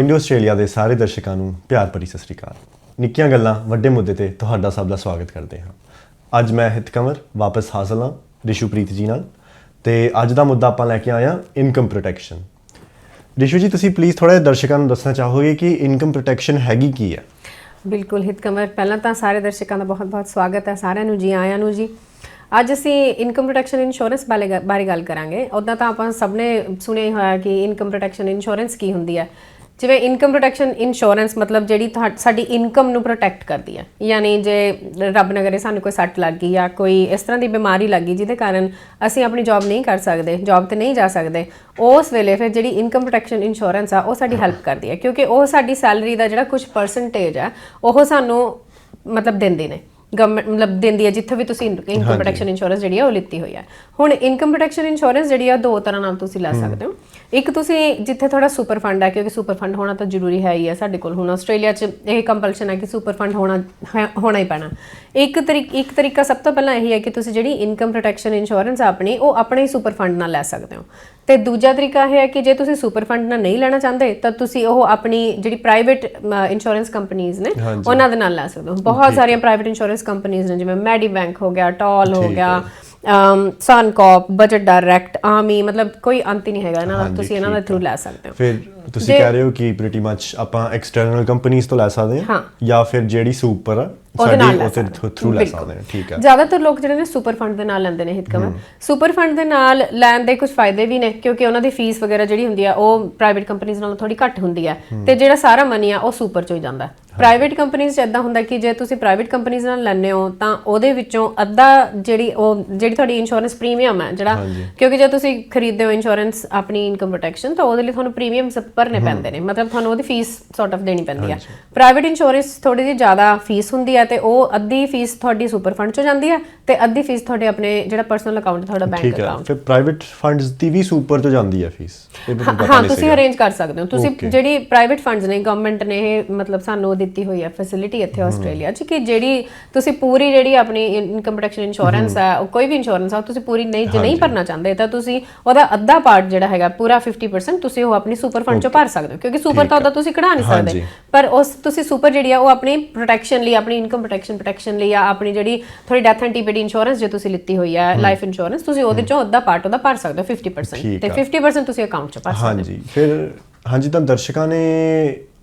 ਪਿੰਡ ਆਸਟ੍ਰੇਲੀਆ ਦੇ ਸਾਰੇ ਦਰਸ਼ਕਾਂ ਨੂੰ ਪਿਆਰ ਭਰੀ ਸਤਿ ਸ੍ਰੀ ਅਕਾਲ। ਨਿੱਕੀਆਂ ਗੱਲਾਂ ਵੱਡੇ ਮੁੱਦੇ ਤੇ ਤੁਹਾਡਾ ਸਭ ਦਾ ਸਵਾਗਤ ਕਰਦੇ ਹਾਂ। ਅੱਜ ਮੈਂ ਹਿਤ ਕੰਵਰ ਵਾਪਸ ਹਾਜ਼ਰ ਹਾਂ ਰਿਸ਼ੂਪ੍ਰੀਤ ਜੀ ਨਾਲ ਤੇ ਅੱਜ ਦਾ ਮੁੱਦਾ ਆਪਾਂ ਲੈ ਕੇ ਆਇਆ ਇਨਕਮ ਪ੍ਰੋਟੈਕਸ਼ਨ ਰਿਸ਼ੂ ਜੀ, ਤੁਸੀਂ ਪਲੀਜ਼ ਥੋੜਾ ਜਿਹਾ ਦਰਸ਼ਕਾਂ ਨੂੰ ਦੱਸਣਾ ਚਾਹੋਗੇ ਕਿ ਇਨਕਮ ਪ੍ਰੋਟੈਕਸ਼ਨ ਹੈਗੀ ਕੀ ਹੈ? ਬਿਲਕੁਲ, ਹਿਤ ਕਮਰ, ਪਹਿਲਾਂ ਤਾਂ ਸਾਰੇ ਦਰਸ਼ਕਾਂ ਦਾ ਬਹੁਤ-ਬਹੁਤ ਸਵਾਗਤ ਹੈ, ਸਾਰਿਆਂ ਨੂੰ ਜੀ, ਆਇਆਂ ਨੂੰ ਜੀ। ਅੱਜ ਅਸੀਂ ਇਨਕਮ ਪ੍ਰੋਟੈਕਸ਼ਨ ਇੰਸ਼ੋਰੈਂਸ ਬਾਰੇ ਬਾਰੇ ਗੱਲ ਕਰਾਂਗੇ। ਉਦਾਂ ਤਾਂ ਆਪਾਂ ਸਭ ਨੇ ਸੁਣਿਆ ਹੀ ਹੋਇਆ ਕਿ ਇਨਕਮ ਪ੍ਰੋਟੈਕਸ਼ਨ ਇੰਸ਼ੋਰੈਂਸ ਕੀ ਹੁੰਦੀ ਹੈ। ਜਿਵੇਂ ਇਨਕਮ ਪ੍ਰੋਟੈਕਸ਼ਨ ਇੰਸ਼ੋਰੈਂਸ ਮਤਲਬ ਜਿਹੜੀ ਤੁਹਾ- ਸਾਡੀ ਇਨਕਮ ਨੂੰ ਪ੍ਰੋਟੈਕਟ ਕਰਦੀ ਹੈ। ਯਾਨੀ ਜੇ ਰੱਬ ਨਾ ਕਰੇ ਸਾਨੂੰ ਕੋਈ ਸੱਟ ਲੱਗ ਗਈ ਜਾਂ ਕੋਈ ਇਸ ਤਰ੍ਹਾਂ ਦੀ ਬਿਮਾਰੀ ਲੱਗ ਗਈ ਜਿਹਦੇ ਕਾਰਨ ਅਸੀਂ ਆਪਣੀ ਜੌਬ ਨਹੀਂ ਕਰ ਸਕਦੇ ਜੌਬ ਤੇ ਨਹੀਂ ਜਾ ਸਕਦੇ, ਉਸ ਵੇਲੇ ਫਿਰ ਜਿਹੜੀ ਇਨਕਮ ਪ੍ਰੋਟੈਕਸ਼ਨ ਇੰਸ਼ੋਰੈਂਸ ਆ, ਉਹ ਸਾਡੀ ਹੈਲਪ ਕਰਦੀ ਹੈ। ਕਿਉਂਕਿ ਉਹ ਸਾਡੀ ਸੈਲਰੀ ਦਾ ਜਿਹੜਾ ਕੁਝ ਪਰਸੈਂਟੇਜ ਆ, ਉਹ ਸਾਨੂੰ ਮਤਲਬ ਦਿੰਦੇ ਨੇ। ਗਵਰਨਮੈਂਟ ਮਤਲਬ ਦਿੰਦੀ ਹੈ ਜਿੱਥੇ ਵੀ ਤੁਸੀਂ ਇਨਕਮ ਪ੍ਰੋਟੈਕਸ਼ਨ ਇੰਸ਼ੋਰੈਂਸ ਜਿਹੜੀ ਹੈ ਉਹ ਲਿੱਤੀ ਹੋਈ ਹੈ। ਹੁਣ ਇਨਕਮ ਪ੍ਰੋਟੈਕਸ਼ਨ ਇੰਸ਼ੋਰੈਂਸ ਜਿਹੜੀ ਉਹ ਦੋ ਤਰ੍ਹਾਂ ਨਾਲ ਤੁਸੀਂ ਲੈ ਸਕਦੇ ਹੋ। ਇੱਕ ਤੁਸੀਂ ਜਿੱਥੇ ਤੁਹਾਡਾ ਸੁਪਰ ਫੰਡ ਹੈ ਕਿਉਂਕਿ ਸੁਪਰ ਫੰਡ ਹੋਣਾ ਤਾਂ ਜ਼ਰੂਰੀ ਹੈ ਹੀ ਹੈ ਸਾਡੇ ਕੋਲ। ਹੁਣ ਆਸਟ੍ਰੇਲੀਆ 'ਚ ਇਹ ਕੰਪਲਸ਼ਨ ਹੈ ਕਿ ਸੁਪਰ ਫੰਡ ਹੋਣਾ ਹੋਣਾ ਹੀ ਪੈਣਾ। ਇੱਕ ਤਰੀਕ ਇੱਕ ਤਰੀਕਾ ਸਭ ਤੋਂ ਪਹਿਲਾਂ ਇਹ ਹੈ ਕਿ ਤੁਸੀਂ ਜਿਹੜੀ ਇਨਕਮ ਪ੍ਰੋਟੈਕਸ਼ਨ ਇੰਸ਼ੋਰੈਂਸ ਆਪਣੀ ਉਹ ਆਪਣੇ ਹੀ ਸੁਪਰ ਫੰਡ ਨਾਲ ਲੈ ਸਕਦੇ ਹੋ। ਤੇ ਦੂਜਾ ਤਰੀਕਾ ਇਹ ਹੈ ਕਿ ਜੇ ਤੁਸੀਂ ਸੁਪਰ ਫੰਡ ਨਾਲ ਨਹੀਂ ਲੈਣਾ ਚਾਹੁੰਦੇ ਤਾਂ ਤੁਸੀਂ ਉਹ ਆਪਣੀ ਜਿਹੜੀ ਪ੍ਰਾਈਵੇਟ ਇੰਸ਼ੋਰੈਂਸ ਕੰਪਨੀਆਂ ਨੇ ਉਹਨਾਂ ਦੇ ਨਾਲ ਲੈ ਸਕਦੇ ਹੋ। ਬਹੁਤ ਸਾਰੀਆਂ ਪ੍ਰਾਈਵੇਟ ਇੰਸ਼ੋਰੈਂਸ ਕੰਪਨੀਆਂ ਨੇ ਜਿਵੇਂ ਮੈਡੀ ਬੈਂਕ ਹੋ ਗਿਆ ਟੋਲ ਹੋ ਗਿਆ ਅਮ ਸਨਕॉप ਬਜਟ ਡਾਇਰੈਕਟ ਆਰਮੀ ਮਤਲਬ ਕੋਈ ਅੰਤ ਹੀ ਨਹੀਂ ਹੈਗਾ ਇਹਨਾਂ ਦਾ ਤੁਸੀਂ ਇਹਨਾਂ ਦੇ ਥਰੂ ਲੈ ਸਕਦੇ ਹੋ। ਫਿਰ ਤੁਸੀਂ ਕਹਿ ਰਹੇ ਹੋ ਕਿ ਪ੍ਰੀਟੀ ਮੱਚ ਆਪਾਂ ਐਕਸਟਰਨਲ ਕੰਪਨੀਆਂ ਤੋਂ ਲੈ ਸਕਦੇ ਹਾਂ ਹਾਂ। ਜਾਂ ਫਿਰ ਜਿਹੜੀ ਸੁਪਰ ਆ ਉਹਦੇ ਨਾਲ ਲੈ ਉਹਦੇ ਸਕਦੇ ਥਰੂ ਲੈ ਬਿਲਕੁਲ। ਸਕਦੇ ਹਾਂ। ਠੀਕ ਹੈ। ਜ਼ਿਆਦਾਤਰ ਲੋਕ ਜਿਹੜੇ ਨੇ ਸੁਪਰ ਫੰਡ ਦੇ ਨਾਲ ਲੈਂਦੇ ਨੇ ਹਿਤਕਮਰ ਸੁਪਰ ਫੰਡ ਦੇ ਨਾਲ ਲੈਣ ਦੇ ਕੁਝ ਫਾਇਦੇ ਵੀ ਨੇ ਕਿਉਂਕਿ ਉਹਨਾਂ ਦੀ ਫੀਸ ਵਗੈਰਾ ਜਿਹੜੀ ਹੁੰਦੀ ਆ ਉਹ ਪ੍ਰਾਈਵੇਟ ਕੰਪਨੀਆਂ ਨਾਲੋਂ ਥੋੜੀ ਘੱਟ ਹੁੰਦੀ ਆ। ਤੇ ਜਿਹੜਾ ਸਾਰਾ ਮਨੀ ਆ ਉਹ ਸੁਪਰ ਚੋਂ ਹੀ ਜਾਂਦਾ। ਪ੍ਰਾਈਵੇਟ ਕੰਪਨੀਆਂ 'ਚ ਇਦਾਂ ਹੁੰਦਾ ਕਿ ਜੇ ਤੁਸੀਂ ਪ੍ਰਾਈਵੇਟ ਕੰਪਨੀਆਂ ਨਾਲ ਲੈਂਦੇ ਹੋ ਤਾਂ ਉਹਦੇ ਵਿੱਚੋਂ ਅੱਧਾ ਜਿਹੜੀ ਉਹ ਜਿਹੜੀ ਤੁਹਾਡੀ ਇੰਸ਼ੋਰੈਂਸ ਪ੍ਰੀਮੀਅਮ ਹੈ ਜਿਹੜਾ ਕਿਉਂਕਿ ਜੇ ਤੁਸੀਂ ਖਰੀਦਦੇ ਹੋ ਇੰਸ਼ੋਰੈਂਸ ਆਪਣੀ ਇਨਕਮ ਪ੍ਰੋਟੈਕਸ਼ਨ ਤਾਂ ਉਹਦੇ ਲਈ ਤੁਹਾਨੂੰ ਪ੍ਰੀਮੀਅਮ ਭਰਨੇ ਪੈਂਦੇ ਨੇ। ਮਤਲਬ ਤੁਹਾਨੂੰ ਉਹਦੀ ਫੀਸ ਸੌਰਟ ਆਫ ਦੇਣੀ ਪੈਂਦੀ ਹੈ ਪ੍ਰਾਈਵੇਟ ਇੰਸ਼ੋਰੈਂਸ ਥੋੜੀ ਜਿਹੀ ਜ਼ਿਆਦਾ ਫੀਸ ਹੁੰਦੀ ਹੈ ਤੇ ਉਹ ਅੱਧੀ ਫੀਸ ਤੁਹਾਡੀ ਸੁਪਰ ਫੰਡ ਚੋਂ ਜਾਂਦੀ ਹੈ ਤੇ ਅੱਧੀ ਫੀਸ ਤੁਹਾਡੇ ਆਪਣੇ ਜਿਹੜਾ ਪਰਸਨਲ ਅਕਾਊਂਟ ਤੁਹਾਡਾ ਬੈਂਕ ਠੀਕ ਹੈ ਅਕਾਊਂਟ ਫਿਰ ਪ੍ਰਾਈਵੇਟ ਫੰਡਸ ਦੀ ਵੀ ਸੁਪਰ ਤੋਂ ਜਾਂਦੀ ਹੈ ਫੀਸ ਹਾਂ ਤੁਸੀਂ ਅਰੇਂਜ ਕਰ ਸਕਦੇ ਹੋ। ਤੁਸੀਂ ਜਿਹੜੀ ਪ੍ਰਾਈਵੇਟ ਫੰਡਸ ਨੇ ਗਵਰਨਮੈਂਟ ਨੇ ਇਹ ਮਤਲਬ ਸਾਨੂੰ ਦਿੱਤੀ ਹੋਈ ਹੈ ਫੈਸਿਲਿਟੀ ਇੱਥੇ ਆਸਟ੍ਰੇਲੀਆ 'ਚ ਕਿ ਜਿਹੜੀ ਤੁਸੀਂ ਪੂਰੀ ਜਿਹੜੀ ਆਪਣੀ ਇਨਕਮ ਪ੍ਰੋਟੈਕਸ਼ਨ ਇੰਸ਼ੋਰੈਂਸ ਉਹ ਕੋਈ ਵੀ ਇੰਸ਼ੋਰੈਂਸ ਆ ਤੁਸੀਂ ਪੂਰੀ ਨਹੀਂ ਜੇ ਨਹੀਂ ਭਰਨਾ ਚਾਹੁੰਦੇ ਤਾਂ ਤੁਸੀਂ ਉਹਦਾ ਅੱਧਾ ਪਾਰਟ ਜਿਹੜਾ ਹੈਗਾ ਪੂਰਾ 50% ਤੁਸੀਂ ਉਹ ਆਪਣੀ ਸੁਪਰ ਫੰਡ 'ਚੋਂ ਭਰ ਸਕਦੇ ਹੋ ਕਿਉਂਕਿ ਸੁਪਰ ਤਾਂ ਉਹਦਾ ਤੁਸੀਂ ਕਢਾ ਨਹੀਂ ਸਕਦੇ। ਪਰ ਉਸ ਤੁਸੀਂ ਸੁਪਰ ਜਿਹੜੀ ਆ ਉਹ ਆਪਣੀ ਪ੍ਰੋਟੈਕਸ਼ਨ ਲਈ ਆਪਣੀ ਇਨਕਮ ਪ੍ਰੋਟੈਕਸ਼ਨ ਪ੍ਰੋਟੈਕਸ਼ਨ ਲਈ ਆ ਆਪਣੀ ਜਿਹੜੀ ਥੋੜੀ ਡੈਥ ਐਂਡ ਟੀਪੀਡੀ ਇੰਸ਼ੋਰੈਂਸ ਜੇ ਤੁਸੀਂ ਲਿੱਤੀ ਹੋਈ ਹੈ। ਲਾਈਫ ਇੰਸ਼ੋਰੈਂਸ ਤੁਸੀਂ ਉਹਦੇ ਚੋਂ ਅੱਧਾ ਪਾਰਟ ਉਹਦਾ ਭਰ ਸਕਦੇ ਹੋ 50% ਠੀਕ ਤੇ ਆ। 50% ਤੁਸੀਂ ਅਕਾਊਂਟ 'ਚ ਭਰ ਸਕਦੇ ਹੋ। ਹਾਂਜੀ। ਫਿਰ ਹਾਂਜੀ ਤਾਂ ਦਰਸ਼ਕਾਂ ਨੇ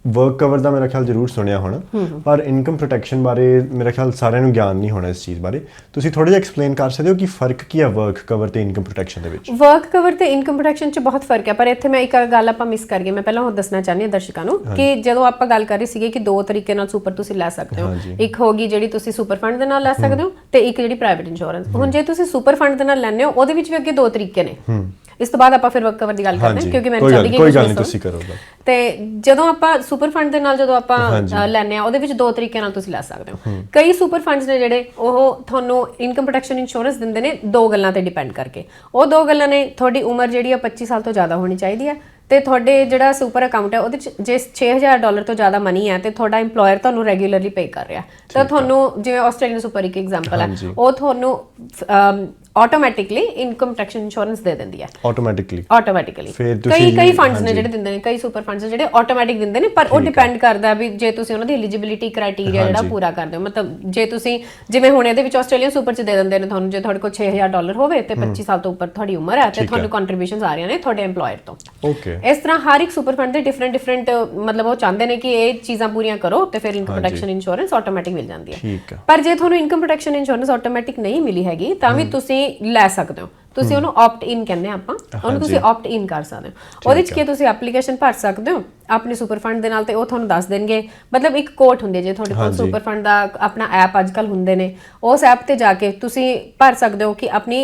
ਵਰਕ ਕਵਰ ਦਾ ਮੇਰਾ ਖਿਆਲ ਜ਼ਰੂਰ ਸੁਣਿਆ ਹੋਣਾ ਪਰ ਇਨਕਮ ਪ੍ਰੋਟੈਕਸ਼ਨ ਬਾਰੇ ਮੇਰਾ ਖਿਆਲ ਸਾਰਿਆਂ ਨੂੰ ਗਿਆਨ ਨਹੀਂ ਹੋਣਾ ਇਸ ਚੀਜ਼ ਬਾਰੇ। ਤੁਸੀਂ ਥੋੜਾ ਜਿਹਾ ਐਕਸਪਲੇਨ ਕਰ ਸਕਦੇ ਹੋ ਕਿ ਫ਼ਰਕ ਕੀ ਹੈ ਵਰਕ ਕਵਰ ਤੇ ਇਨਕਮ ਪ੍ਰੋਟੈਕਸ਼ਨ ਦੇ ਵਿੱਚ? ਵਰਕ ਕਵਰ ਤੇ ਇਨਕਮ ਪ੍ਰੋਟੈਕਸ਼ਨ 'ਚ ਬਹੁਤ ਫ਼ਰਕ ਹੈ ਪਰ ਇੱਥੇ ਮੈਂ ਇੱਕ ਗੱਲ ਆਪਾਂ ਮਿਸ ਕਰ ਗਏ। ਮੈਂ ਪਹਿਲਾਂ ਉਹ ਦੱਸਣਾ ਚਾਹੁੰਦੀ ਹਾਂ ਦਰਸ਼ਕਾਂ ਨੂੰ ਕਿ ਜਦੋਂ ਆਪਾਂ ਗੱਲ ਕਰ ਰਹੇ ਸੀਗੇ ਕਿ ਦੋ ਤਰੀਕੇ ਨਾਲ ਸੁਪਰ ਤੁਸੀਂ ਲੈ ਸਕਦੇ ਹੋ। ਇੱਕ ਹੋਗੀ ਜਿਹੜੀ ਤੁਸੀਂ ਸੁਪਰ ਫੰਡ ਦੇ ਨਾਲ ਲੈ ਸਕਦੇ ਹੋ ਤੇ ਇੱਕ ਜਿਹੜੀ ਪ੍ਰਾਈਵੇਟ ਇੰਸ਼ੋਰੈਂਸ ਹੁਣ ਜੇ ਤੁਸੀਂ ਸੁਪਰ ਫੰਡ ਦੇ ਨਾਲ ਲੈਂਦੇ ਹੋ ਉਹਦੇ ਵਿੱਚ ਵੀ ਅੱਗੇ ਦੋ ਤਰੀਕੇ ਨੇ। ਇਸ ਤੋਂ ਬਾਅਦ ਆਪਾਂ ਫਿਰ ਵਰਕ ਕਵਰ ਦੀ ਗੱਲ ਕਰਦੇ ਹਾਂ ਕਿਉਂਕਿ ਮੈਂ ਕੋਈ ਗੱਲ ਚਾਹੁੰਦੀ ਕੋਈ ਗੱਲ ਨਹੀਂ। ਤੁਸੀਂ ਕਰੋ ਤੇ ਜਦੋਂ ਆਪਾਂ ਸੁਪਰ ਫੰਡ ਦੇ ਨਾਲ ਜਦੋਂ ਆਪਾਂ ਲੈਂਦੇ ਆ ਉਹਦੇ ਵਿੱਚ ਦੋ ਤਰੀਕੇ ਨਾਲ ਤੁਸੀਂ ਲੈ ਸਕਦੇ ਹੋ। ਕਈ ਸੁਪਰ ਫੰਡਸ ਨੇ ਜਿਹੜੇ ਉਹ ਤੁਹਾਨੂੰ ਇਨਕਮ ਪ੍ਰੋਟੈਕਸ਼ਨ ਇੰਸ਼ੋਰੈਂਸ ਦਿੰਦੇ ਨੇ ਦੋ ਗੱਲਾਂ ਤੇ ਡਿਪੈਂਡ ਕਰਕੇ। ਉਹ ਦੋ ਗੱਲਾਂ ਨੇ ਤੁਹਾਡੀ ਉਮਰ ਜਿਹੜੀ ਆ 25 ਸਾਲ ਤੋਂ ਜ਼ਿਆਦਾ ਹੋਣੀ ਚਾਹੀਦੀ ਹੈ ਤੇ ਤੁਹਾਡੇ ਜਿਹੜਾ ਸੁਪਰ ਅਕਾਊਂਟ ਹੈ ਉਹਦੇ ਚ ਜੇ 6000 ਡਾਲਰ ਤੋਂ ਜ਼ਿਆਦਾ ਮਨੀ ਹੈ ਤੇ ਤੁਹਾਡਾ EMPLOYER ਤੁਹਾਨੂੰ ਰੈਗੂਲਰਲੀ ਪੇ ਕਰ ਰਿਹਾ। ਤਾਂ ਤੁਹਾਨੂੰ ਜਿਵੇਂ ਆਸਟ੍ਰੇਲੀਅਨ ਸੁਪਰ ਇੱਕ ਐਗਜ਼ਾਮਪਲ ਹੈ ਉਹ ਤੁਹਾਨੂੰ ਆਟੋਮੈਟਿਕਲੀ ਇਨਕਮ ਪ੍ਰੋਟੈਕਸ਼ਨ ਇੰਸ਼ੋਰੈਂਸ ਦੇ ਦਿੰਦੀ ਹੈ। ਆਟੋਮੈਟਿਕਲੀ ਆਟੋਮੈਟਿਕਲੀ ਫਿਰ ਕਈ ਕਈ ਫੰਡਸ ਨੇ ਜਿਹੜੇ ਦਿੰਦੇ ਨੇ ਕਈ ਸੁਪਰ ਫੰਡਸ ਜਿਹੜੇ ਆਟੋਮੈਟਿਕ ਦਿੰਦੇ ਨੇ ਪਰ ਉਹ ਡਿਪੈਂਡ ਕਰਦਾ ਵੀ ਜੇ ਤੁਸੀਂ ਉਹਨਾਂ ਦੀ ਐਲੀਜੀਬਿਲਿਟੀ ਕ੍ਰਾਈਟੇਰੀਆ ਜਿਹੜਾ ਪੂਰਾ ਕਰਦੇ ਹੋ ਮਤਲਬ ਜੇ ਤੁਸੀਂ ਜਿਵੇਂ ਹੁਣ ਇਹਦੇ ਵਿੱਚ ਆਸਟ੍ਰੇਲੀਅਨ ਸੁਪਰ ਚ ਦੇ ਦਿੰਦੇ ਨੇ ਤੁਹਾਨੂੰ ਜੇ ਤੁਹਾਡੇ ਕੋਲ 6000 ਡਾਲਰ ਹੋਵੇ ਤੇ 25 ਸਾਲ ਤੋਂ ਉੱਪਰ ਤੁਹਾਡੀ ਉਮਰ ਹੈ ਤੇ ਤੁਹਾਨੂੰ ਕੰਟਰੀਬਿਊਸ਼ਨਸ ਆ ਰਹੀਆਂ ਨੇ ਤੁਹਾਡੇ EMPLOYER ਤੋਂ। ਓਕੇ ਇਸ ਤਰ੍ਹਾਂ ਹਰ ਇੱਕ ਸੁਪਰ ਫੰਡ ਦੇ ਡਿਫਰੈਂਟ ਡਿਫਰੈਂਟ ਮਤਲਬ ਉਹ ਚਾਹੁੰਦੇ ਨੇ ਕਿ ਇਹ ਚੀਜ਼ਾਂ ਪੂਰੀਆਂ ਕਰੋ ਤੇ ਫਿਰ ਇਨਕਮ ਪ੍ਰੋਟੈਕਸ਼ਨ ਇੰਸ਼ੋਰੈਂਸ ਆਟੋਮੈਟਿਕ ਮਿਲ ਜਾਂਦੀ ਹੈ। ਪਰ ਜੇ ਤੁਹਾਨੂੰ ਇਨਕਮ ਪ੍ਰੋਟੈਕਸ਼ਨ ਇੰਸ਼ੋਰੈਂਸ ਆਟੋਮੈਟਿਕ ਨਹੀਂ ਮਿਲੀ ਹੈਗੀ ਤਾਂ ਵੀ ਤੁਸੀਂ ਲੈ ਸਕਦੇ ਹੋ। ਤੁਸੀਂ ਉਹਨੂੰ ਆਪਟ ਇਨ ਕਹਿੰਦੇ ਆਪਾਂ। ਉਹਨੂੰ ਤੁਸੀਂ ਆਪਟ ਇਨ ਕਰ ਸਕਦੇ ਹੋ। ਉਹਦੇ ਚ ਕੀ ਤੁਸੀਂ ਐਪਲੀਕੇਸ਼ਨ ਭਰ ਸਕਦੇ ਹੋ ਆਪਣੇ ਸੁਪਰ ਫੰਡ ਦੇ ਨਾਲ ਤੇ ਉਹ ਤੁਹਾਨੂੰ ਦੱਸ ਦੇਣਗੇ। ਮਤਲਬ ਇੱਕ ਕੋਟ ਹੁੰਦੀ ਹੈ ਜੇ ਤੁਹਾਡੇ ਕੋਲ ਸੁਪਰ ਫੰਡ ਦਾ ਆਪਣਾ ਐਪ ਅੱਜਕੱਲ ਹੁੰਦੇ ਨੇ ਉਸ ਐਪ ਤੇ ਜਾ ਕੇ ਤੁਸੀਂ ਭਰ ਸਕਦੇ ਹੋ ਕਿ ਆਪਣੀ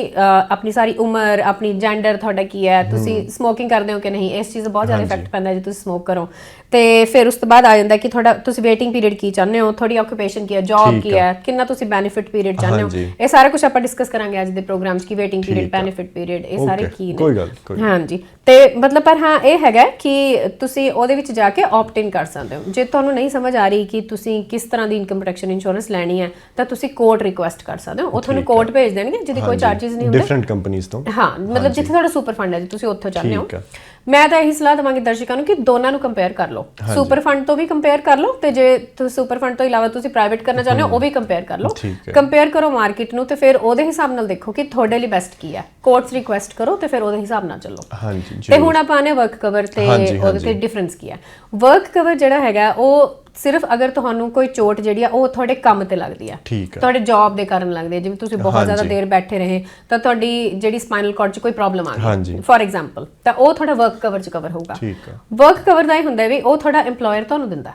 ਆਪਣੀ ਸਾਰੀ ਉਮਰ ਆਪਣੀ ਜੈਂਡਰ ਤੁਹਾਡਾ ਕੀ ਹੈ ਤੁਸੀਂ ਸਮੋਕਿੰਗ ਕਰਦੇ ਹੋ ਕਿ ਨਹੀਂ ਇਸ ਚੀਜ਼ ਦਾ ਬਹੁਤ ਜ਼ਿਆਦਾ ਇਫੈਕਟ ਪੈਂਦਾ ਜੇ ਤੁਸੀਂ ਸਮੋਕ ਕਰੋ। ਤੇ ਫਿਰ ਉਸ ਤੋਂ ਬਾਅਦ ਆ ਜਾਂਦਾ ਕਿ ਤੁਹਾਡਾ ਤੁਸੀਂ ਵੇਟਿੰਗ ਪੀਰੀਅਡ ਕੀ ਚਾਹੁੰਦੇ ਹੋ ਤੁਹਾਡੀ ਆਕੂਪੇਸ਼ਨ ਕੀ ਹੈ ਜੌਬ ਕੀ ਹੈ। ਕਿੰਨਾ ਤੁਸੀਂ ਬੈਨੀਫਿਟ ਪੀਰੀਅਡ ਚਾਹੁੰਦੇ ਹੋ। ਇਹ ਸਾਰਾ ਕੁਝ ਆਪਾਂ ਡਿਸਕਸ ਕਰਾਂਗੇ ਅੱਜ ਦੇ ਪ੍ਰੋਗਰਾਮ 'ਚ ਕਿ ਵੇਟਿੰਗ ਪੀਰੀਅਡ ਬੈਨੀਫਿਟ ਪੀਰੀਅਡ ਇਹ ਸਾਰੇ ਕੀ ਨੇ। ਕੋਈ ਗੱਲ ਕੋਈ ਹਾਂਜੀ। ਤੇ ਮਤਲਬ ਪਰ ਹਾਂ ਇਹ ਹੈਗਾ ਕਿ ਤੁਸੀਂ ਉਹਦੇ ਵਿੱਚ ਜਾ ਕੇ ਆਪਟ ਇਨ ਕਰ ਸਕਦੇ ਹੋ। ਜੇ ਤੁਹਾਨੂੰ ਨਹੀਂ ਸਮਝ ਆ ਰਹੀ ਕਿ ਤੁਸੀਂ ਕਿਸ ਤਰ੍ਹਾਂ ਦੀ ਇਨਕਮ ਪ੍ਰੋਟੈਕਸ਼ਨ ਇੰਸ਼ੋਰੈਂਸ ਲੈਣੀ ਹੈ ਤਾਂ ਤੁਸੀਂ ਕੋਡ ਰਿਕੁਐਸਟ ਕਰ ਸਕਦੇ ਹੋ। ਉਹ ਤੁਹਾਨੂੰ ਕੋਡ ਭੇਜ ਦੇਣਗੇ ਜਿਹਦੀ ਕੋਈ ਚਾਰजेस ਨਹੀਂ ਹੁੰਦੇ। ਡਿਫਰੈਂਟ ਕੰਪਨੀਆਂ ਤੋਂ। ਹਾਂ ਮਤਲਬ ਜਿੱਥੇ ਤੁਹਾਡਾ ਸੁਪਰ ਫੰਡ ਹੈ ਜੇ ਤੁਸੀਂ ਉੱਥੋਂ ਚਾਹੁੰਦੇ ਹੋ। ਠੀਕ ਹੈ। ਮੈਂ ਤਾਂ ਇਹੀ ਸਲਾਹ ਦਵਾਂਗੀ ਦਰਸ਼ਕਾਂ ਨੂੰ ਕਿ ਦੋਨਾਂ ਨੂੰ ਕੰਪੇਅਰ ਕਰ ਲਓ। ਸੁਪਰ ਫੰਡ ਤੋਂ ਵੀ ਕੰਪੇਅਰ ਕਰ ਲਓ ਤੇ ਜੇ ਤੁਸੀਂ ਸੁਪਰ ਫੰਡ ਤੋਂ ਇਲਾਵਾ ਤੁਸੀਂ ਪ੍ਰਾਈਵੇਟ ਕਰਨਾ ਚਾਹੁੰਦੇ ਹੋ ਉਹ ਵੀ ਕੰਪੇਅਰ ਕਰ ਲਓ। ਕੰਪੇਅਰ ਕਰੋ ਮਾਰਕੀਟ ਨੂੰ ਤੇ ਫਿਰ ਉਹਦੇ ਹਿਸਾਬ ਨਾਲ ਦੇਖੋ ਕਿ ਤੁਹਾਡੇ ਲਈ ਬੈਸਟ ਕੀ ਹੈ। ਕੋਰਟਸ ਰਿਕੁਐਸਟ ਕਰੋ ਤੇ ਫਿਰ ਉਹਦੇ ਹਿਸਾਬ ਨਾਲ ਚੱਲੋ। ਹਾਂਜੀ ਤੇ ਹੁਣ ਆਪਾਂ ਨੇ ਵਰਕ ਕਵਰ ਤੇ ਉਹਦੇ ਤੇ। ਡਿਫਰੈਂਸ ਕੀ ਹੈ। ਵਰਕ ਕਵਰ ਜਿਹੜਾ ਹੈਗਾ ਉਹ ਸਿਰਫ ਅਗਰ ਤੁਹਾਨੂੰ ਕੋਈ ਚੋਟ ਜਿਹੜੀ ਆ ਉਹ ਤੁਹਾਡੇ ਕੰਮ ਤੇ ਲੱਗਦੀ ਆ। ਠੀਕ ਹੈ ਤੁਹਾਡੇ ਜੌਬ ਦੇ ਕਾਰਨ ਲੱਗਦੀ ਹੈ ਜਿਵੇਂ ਤੁਸੀਂ ਬਹੁਤ ਜ਼ਿਆਦਾ। ਦੇਰ ਬੈਠੇ ਰਹੇ ਤਾਂ ਤੁਹਾਡੀ ਜਿਹੜੀ ਸਪਾਈਨਲ ਕਾਰਡ 'ਚ ਕੋਈ ਪ੍ਰੋਬਲਮ ਆ। ਗਈ। ਫੋਰ ਐਗਜ਼ਾਮਪਲ ਤਾਂ ਉਹ ਤੁਹਾਡਾ ਵਰਕ ਕਵਰ 'ਚ ਕਵਰ ਹੋਊਗਾ। ਠੀਕ ਹੈ ਵਰਕ ਕਵਰ ਦਾ ਇਹ ਹੁੰਦਾ ਵੀ ਉਹ ਤੁਹਾਡਾ EMPLOYER ਤੁਹਾਨੂੰ ਦਿੰਦਾ।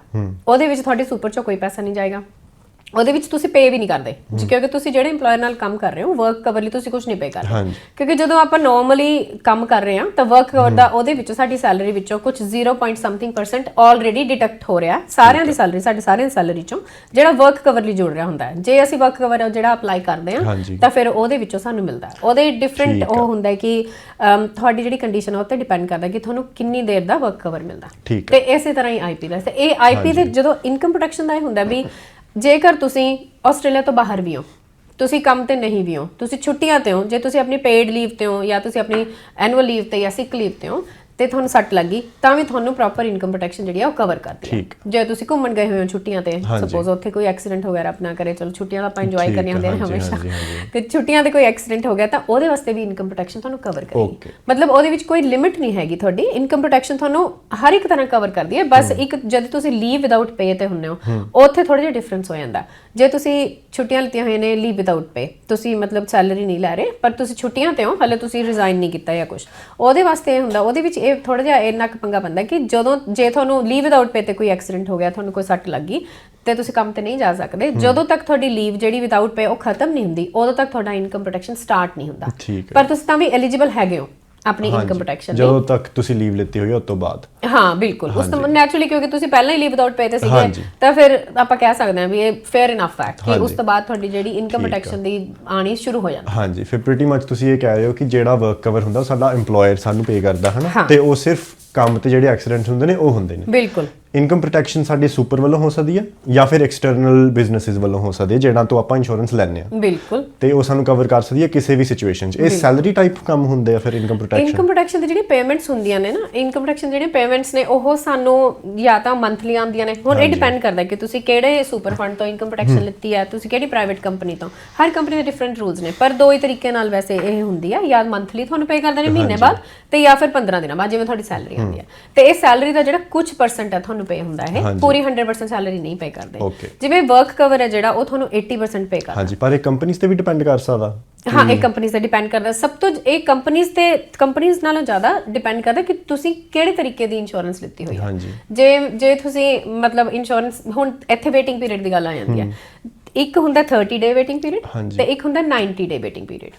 ਉਹਦੇ ਵਿੱਚ ਤੁਹਾਡੇ ਸੁਪਰ 'ਚੋਂ ਕੋਈ ਪੈਸਾ ਨਹੀਂ ਜਾਏਗਾ। ਉਹਦੇ ਵਿੱਚ ਤੁਸੀਂ ਪੇ ਵੀ ਨਹੀਂ ਕਰਦੇ। ਕਿਉਂਕਿ ਤੁਸੀਂ ਜਿਹੜੇ EMPLOYER ਨਾਲ ਕੰਮ ਕਰ ਰਹੇ ਹੋ ਵਰਕ ਕਵਰ ਲਈ ਤੁਸੀਂ ਕੁਝ ਨਹੀਂ ਪੇ ਕਰਦੇ ਕਿਉਂਕਿ ਜਦੋਂ ਆਪਾਂ ਨਾਰਮਲੀ ਕੰਮ ਕਰ ਰਹੇ ਹਾਂ ਤਾਂ ਵਰਕ ਕਵਰ ਦਾ ਉਹਦੇ ਵਿੱਚੋਂ ਸਾਡੀ ਸੈਲਰੀ ਵਿੱਚੋਂ ਕੁਝ 0. ਸਮਥਿੰਗ ਪਰਸੈਂਟ ਆਲਰੇਡੀ ਡਿਡਕਟ ਹੋ ਰਿਹਾ ਸਾਰਿਆਂ ਦੀ ਸੈਲਰੀ ਸਾਡੇ ਸਾਰਿਆਂ ਦੀ ਸੈਲਰੀ ਚੋਂ ਜਿਹੜਾ ਵਰਕ ਕਵਰ ਲਈ ਜੁੜ ਰਿਹਾ ਹੁੰਦਾ ਹੈ। ਜੇ ਅਸੀਂ ਵਰਕ ਕਵਰ ਜਿਹੜਾ ਅਪਲਾਈ ਕਰਦੇ ਹਾਂ। ਤਾਂ ਫਿਰ ਉਹਦੇ ਵਿੱਚੋਂ ਸਾਨੂੰ ਮਿਲਦਾ ਉਹਦੇ ਡਿਫਰੈਂਟ ਉਹ ਹੁੰਦਾ ਕਿ ਤੁਹਾਡੀ ਜਿਹੜੀ ਕੰਡੀਸ਼ਨ ਹੈ ਉਹ ਤੇ ਡਿਪੈਂਡ ਕਰਦਾ ਕਿ ਤੁਹਾਨੂੰ ਕਿੰਨੀ ਦੇਰ ਦਾ ਵਰਕ ਕਵਰ ਮਿਲਦਾ ਤੇ ਇਸੇ ਤਰ੍ਹਾਂ ਹੀ ਆਈਪੀ ਦਾ। ਇਹ ਆਈਪੀ ਦੇ ਜਦੋਂ ਇਨਕਮ ਪ੍ਰੋਟੈਕਸ਼ਨ ਦਾ ਹੁੰਦਾ ਵੀ ਜੇਕਰ ਤੁਸੀਂ ਆਸਟ੍ਰੇਲੀਆ ਤੋਂ ਬਾਹਰ ਵੀ ਹੋ, ਤੁਸੀਂ ਕੰਮ ਤੇ ਨਹੀਂ ਵੀ ਹੋ, ਤੁਸੀਂ ਛੁੱਟੀਆਂ ਤੇ ਹੋ, ਜੇ ਤੁਸੀਂ ਆਪਣੀ ਪੇਡ ਲੀਵ ਤੇ ਹੋ ਜਾਂ ਤੁਸੀਂ ਆਪਣੀ ਐਨੂਅਲ ਲੀਵ ਤੇ ਜਾਂ ਸਿਕ ਲੀਵ ਤੇ ਹੋ ਤੇ ਤੁਹਾਨੂੰ ਸੱਟ ਲੱਗੀ ਤਾਂ ਵੀ ਤੁਹਾਨੂੰ ਪ੍ਰੋਪਰ ਇਨਕਮ ਪ੍ਰੋਟੈਕਸ਼ਨ ਜਿਹੜੀ ਆ ਉਹ ਕਵਰ ਕਰਦੀ ਹੈ। ਜੇ ਤੁਸੀਂ ਘੁੰਮਣ ਗਏ ਹੋਏ ਹੋ ਛੁੱਟੀਆਂ ਤੇ। ਸਪੋਜ਼ ਉੱਥੇ ਕੋਈ ਐਕਸੀਡੈਂਟ ਵਗੈਰਾ ਆਪਣਾ ਕਰੇ ਚਲੋ ਛੁੱਟੀਆਂ ਤਾਂ ਆਪਾਂ ਇੰਜੋਏ ਕਰਨੀਆਂ ਹੁੰਦੀਆਂ ਨੇ ਹਮੇਸ਼ਾ। ਤੇ ਛੁੱਟੀਆਂ ਤੇ ਕੋਈ ਐਕਸੀਡੈਂਟ ਹੋ ਗਿਆ ਤਾਂ ਉਹਦੇ ਵਾਸਤੇ ਵੀ ਇਨਕਮ ਪ੍ਰੋਟੈਕਸ਼ਨ ਤੁਹਾਨੂੰ ਕਵਰ ਕਰੇਗੀ. ਮਤਲਬ ਉਹਦੇ ਵਿੱਚ ਕੋਈ ਲਿਮਿਟ ਨਹੀਂ ਹੈਗੀ ਤੁਹਾਡੀ। ਇਨਕਮ ਪ੍ਰੋਟੈਕਸ਼ਨ ਤੁਹਾਨੂੰ ਹਰ ਇੱਕ ਤਰ੍ਹਾਂ ਕਵਰ ਕਰਦੀ ਹੈ। ਬਸ ਇੱਕ ਜਦ ਤੁਸੀਂ ਲੀਵ ਵਿਦਆਊਟ ਪੇ ਤੇ ਹੁੰਨੇ ਹੋ ਉੱਥੇ ਥੋੜਾ ਜਿਹਾ ਡਿਫਰੈਂਸ ਹੋ ਜਾਂਦਾ। ਜੇ ਤੁਸੀਂ ਛੁੱਟੀਆਂ ਲਿੱਤੀਆਂ ਹੋਈਆਂ ਨੇ ਲੀਵ ਵਿਦਆਊਟ ਪੇ ਤੁਸੀਂ ਮਤਲਬ ਸੈਲਰੀ ਨਹੀਂ ਲੈ ਰਹੇ ਪਰ ਤੁਸੀਂ ਛੁੱਟੀਆਂ ਤੇ ਹੋ ਹਲੇ ਤੁਸੀਂ ਰਿਜ਼ਾਈਨ ਨਹੀਂ ਕੀਤਾ ਜਾਂ ਕੁਝ ਉਹਦੇ ਵਾਸਤੇ ਇਹ ਹੁੰਦਾ ਉਹਦੇ ਵਿੱਚ ਇਹ ਥੋੜਾ ਜਿਹਾ ਇੰਨਾ ਕੁ ਪੰਗਾ ਪੈਂਦਾ ਕਿ ਜਦੋਂ ਜੇ ਤੁਹਾਨੂੰ ਲੀਵ ਵਿਦਆਊਟ ਪੇ ਤੇ ਕੋਈ ਐਕਸੀਡੈਂਟ ਹੋ ਗਿਆ ਤੁਹਾਨੂੰ ਕੋਈ ਸੱਟ ਲੱਗੀ ਤੇ ਤੁਸੀਂ ਕੰਮ ਤੇ ਨਹੀਂ ਜਾ ਸਕਦੇ। ਜਦੋਂ ਤੱਕ ਤੁਹਾਡੀ ਲੀਵ ਜਿਹੜੀ ਵਿਦਆਊਟ ਪੇ ਉਹ ਖਤਮ ਨਹੀਂ ਹੁੰਦੀ ਉਦੋਂ ਤੱਕ ਤੁਹਾਡਾ ਇਨਕਮ ਪ੍ਰੋਟੈਕਸ਼ਨ ਸਟਾਰਟ ਨਹੀਂ ਹੁੰਦਾ। ਪਰ ਤੁਸੀਂ ਤਾਂ ਵੀ ਐਲੀਜੀਬਲ ਹੈਗੇ ਹੋ। ਆਪਣੀ ਇਨਕਮ ਪ੍ਰੋਟੈਕਸ਼ਨ ਲਈ ਜਦੋਂ ਤੱਕ ਤੁਸੀਂ ਲੀਵ ਲਿੱਤੀ ਹੋਈ ਹੈ ਉਸ ਤੋਂ ਬਾਅਦ ਹਾਂ ਬਿਲਕੁਲ ਉਸ ਤੋਂ ਨੈਚੁਰਲੀ ਕਿਉਂਕਿ ਤੁਸੀਂ ਪਹਿਲਾਂ ਹੀ ਲੀਵ ਵਿਦਆਊਟ ਪੇ ਤੇ ਸੀਗੇ। ਤਾਂ ਫਿਰ ਆਪਾਂ ਕਹਿ ਸਕਦੇ ਹਾਂ ਵੀ ਇਹ ਫੇਅਰ ਇਨਫ ਹੈ ਕਿ ਉਸ। ਤੋਂ ਬਾਅਦ ਤੁਹਾਡੀ ਜਿਹੜੀ ਇਨਕਮ। ਪ੍ਰੋਟੈਕਸ਼ਨ ਦੀ ਆਣੀ ਸ਼ੁਰੂ ਹੋ ਜਾਂਦੀ ਹਾਂਜੀ ਫਿਰ ਪ੍ਰੀਟੀ ਮੱਚ ਤੁਸੀਂ ਇਹ ਕਹਿ ਰਹੇ ਹੋ ਕਿ ਜਿਹੜਾ ਵਰਕ ਕਵਰ ਹੁੰਦਾ ਸਾਡਾ EMPLOYER ਸਾਨੂੰ ਪੇ ਕਰਦਾ ਹੈ ਨਾ ਹਾਂ। ਤੇ ਉਹ ਸਿਰਫ ਕੰਮ ਤੇ ਜਿਹੜੇ ਐਕਸੀਡੈਂਟਸ ਹੁੰਦੇ ਨੇ ਉਹ ਹੁੰਦੇ ਨੇ। ਬਿਲਕੁਲ। ਇਨਕਮ ਪ੍ਰੋਟੈਕਸ਼ਨ ਸਾਡੇ ਸੁਪਰ ਵੱਲੋਂ ਹੋ ਸਕਦੀ ਹੈ ਜਾਂ ਫਿਰ ਐਕਸਟਰਨਲ ਬਿਜ਼ਨੈਸਿਸ ਵੱਲੋਂ ਹੋ ਸਕਦੀ ਹੈ ਜਿਹੜਾ ਤੋਂ ਆਪਾਂ ਇੰਸ਼ੋਰੈਂਸ ਲੈਂਦੇ ਆ। ਬਿਲਕੁਲ। ਤੇ ਉਹ ਸਾਨੂੰ ਕਵਰ ਕਰ ਸਕਦੀ ਹੈ ਕਿਸੇ ਵੀ ਸਿਚੁਏਸ਼ਨ 'ਚ। ਇਹ ਸੈਲਰੀ ਟਾਈਪ ਕੰਮ ਹੁੰਦੇ ਆ ਫਿਰ ਇਨਕਮ ਪ੍ਰੋਟੈਕਸ਼ਨ ਇਨਕਮ ਪ੍ਰੋਟੈਕਸ਼ਨ ਦੀ ਜਿਹੜੀ ਪੇਮੈਂਟਸ ਹੁੰਦੀਆਂ ਨੇ ਨਾ ਇਨਕਮ ਪ੍ਰੋਟੈਕਸ਼ਨ ਜਿਹੜੀਆਂ ਪੇਮੈਂਟਸ ਨੇ ਉਹ ਸਾਨੂੰ ਜਾਂ ਤਾਂ ਮੰਥਲੀ ਆਉਂਦੀਆਂ ਨੇ। ਹੁਣ ਇਹ ਡਿਪੈਂਡ ਕਰਦਾ ਕਿ ਤੁਸੀਂ ਕਿਹੜੇ ਸੁਪਰ ਫੰਡ ਤੋਂ ਇਨਕਮ ਪ੍ਰੋਟੈਕਸ਼ਨ ਲਿੱਤੀ ਹੈ ਤੁਸੀਂ ਕਿਹੜੀ ਪ੍ਰਾਈਵੇਟ ਕੰਪਨੀ ਤੋਂ। ਹਰ ਕੰਪਨੀ ਦੇ ਡਿਫਰੈਂਟ ਰੂਲਸ ਨੇ ਪਰ ਦੋ ਹੀ ਤਰੀਕੇ ਨਾਲ ਵੈਸੇ ਇਹ ਹੁੰਦੀ ਹੈ ਜਾਂ ਮੰਥਲੀ ਤੁਹਾਨੂੰ ਪੇ ਕਰਦੇ ਨੇ ਮਹੀਨੇ ਬਾਅਦ ਤੇ ਜਾਂ ਫਿਰ 15 ਦਿਨਾਂ ਬਾਅਦ ਜਿਵੇਂ ਤੁਹਾਡੀ ਸੈਲਰੀ ਆਉਂਦੀ ਹੈ। ਤੇ ਇਹ ਸੈਲਰੀ ਦਾ ਜਿਹੜਾ ਕੁਝ ਪਰਸੈਂਟ ਹੈ ਤੁਹਾਨੂੰ ਪੇ ਹੁੰਦਾ ਹੈ। ਪੂਰੀ 100% ਸੈਲਰੀ ਨਹੀਂ ਪੇ ਕਰਦੇ. ਜਿਵੇਂ ਵਰਕ ਕਵਰ ਹੈ ਜਿਹੜਾ ਉਹ ਤੁਹਾਨੂੰ 80% ਪੇ ਕਰਦਾ। ਹਾਂਜੀ ਪਰ ਇਹ ਕੰਪਨੀਆਂ ਤੇ ਵੀ ਡਿਪੈਂਡ ਕਰ ਸਕਦਾ। ਹਾਂ ਇਹ ਕੰਪਨੀਆਂ ਤੇ ਡਿਪੈਂਡ ਕਰਦਾ। ਸਭ ਤੋਂ ਇਹ ਕੰਪਨੀਆਂ ਤੇ ਕੰਪਨੀਆਂ ਨਾਲੋਂ ਜ਼ਿਆਦਾ ਡਿਪੈਂਡ ਕਰਦਾ ਕਿ ਤੁਸੀਂ ਕਿਹੜੇ ਤਰੀਕੇ ਦੀ ਇੰਸ਼ੋਰੈਂਸ ਲਿੱਤੀ ਹੋਈ ਹੈ। ਹਾਂਜੀ। ਜੇ ਜੇ ਤੁਸੀਂ ਮਤਲਬ ਇੰਸ਼ੋਰੈਂਸ ਹੁਣ ਇੱਥੇ ਵੇਟਿੰਗ ਪੀਰੀਅਡ ਦੀ ਗੱਲ ਆ ਜਾਂਦੀ ਹੈ। ਇੱਕ ਹੁੰਦਾ 30 ਡੇ ਵੇਟਿੰਗ ਪੀਰੀਅਡ। ਤੇ ਇੱਕ ਹੁੰਦਾ 90 day waiting period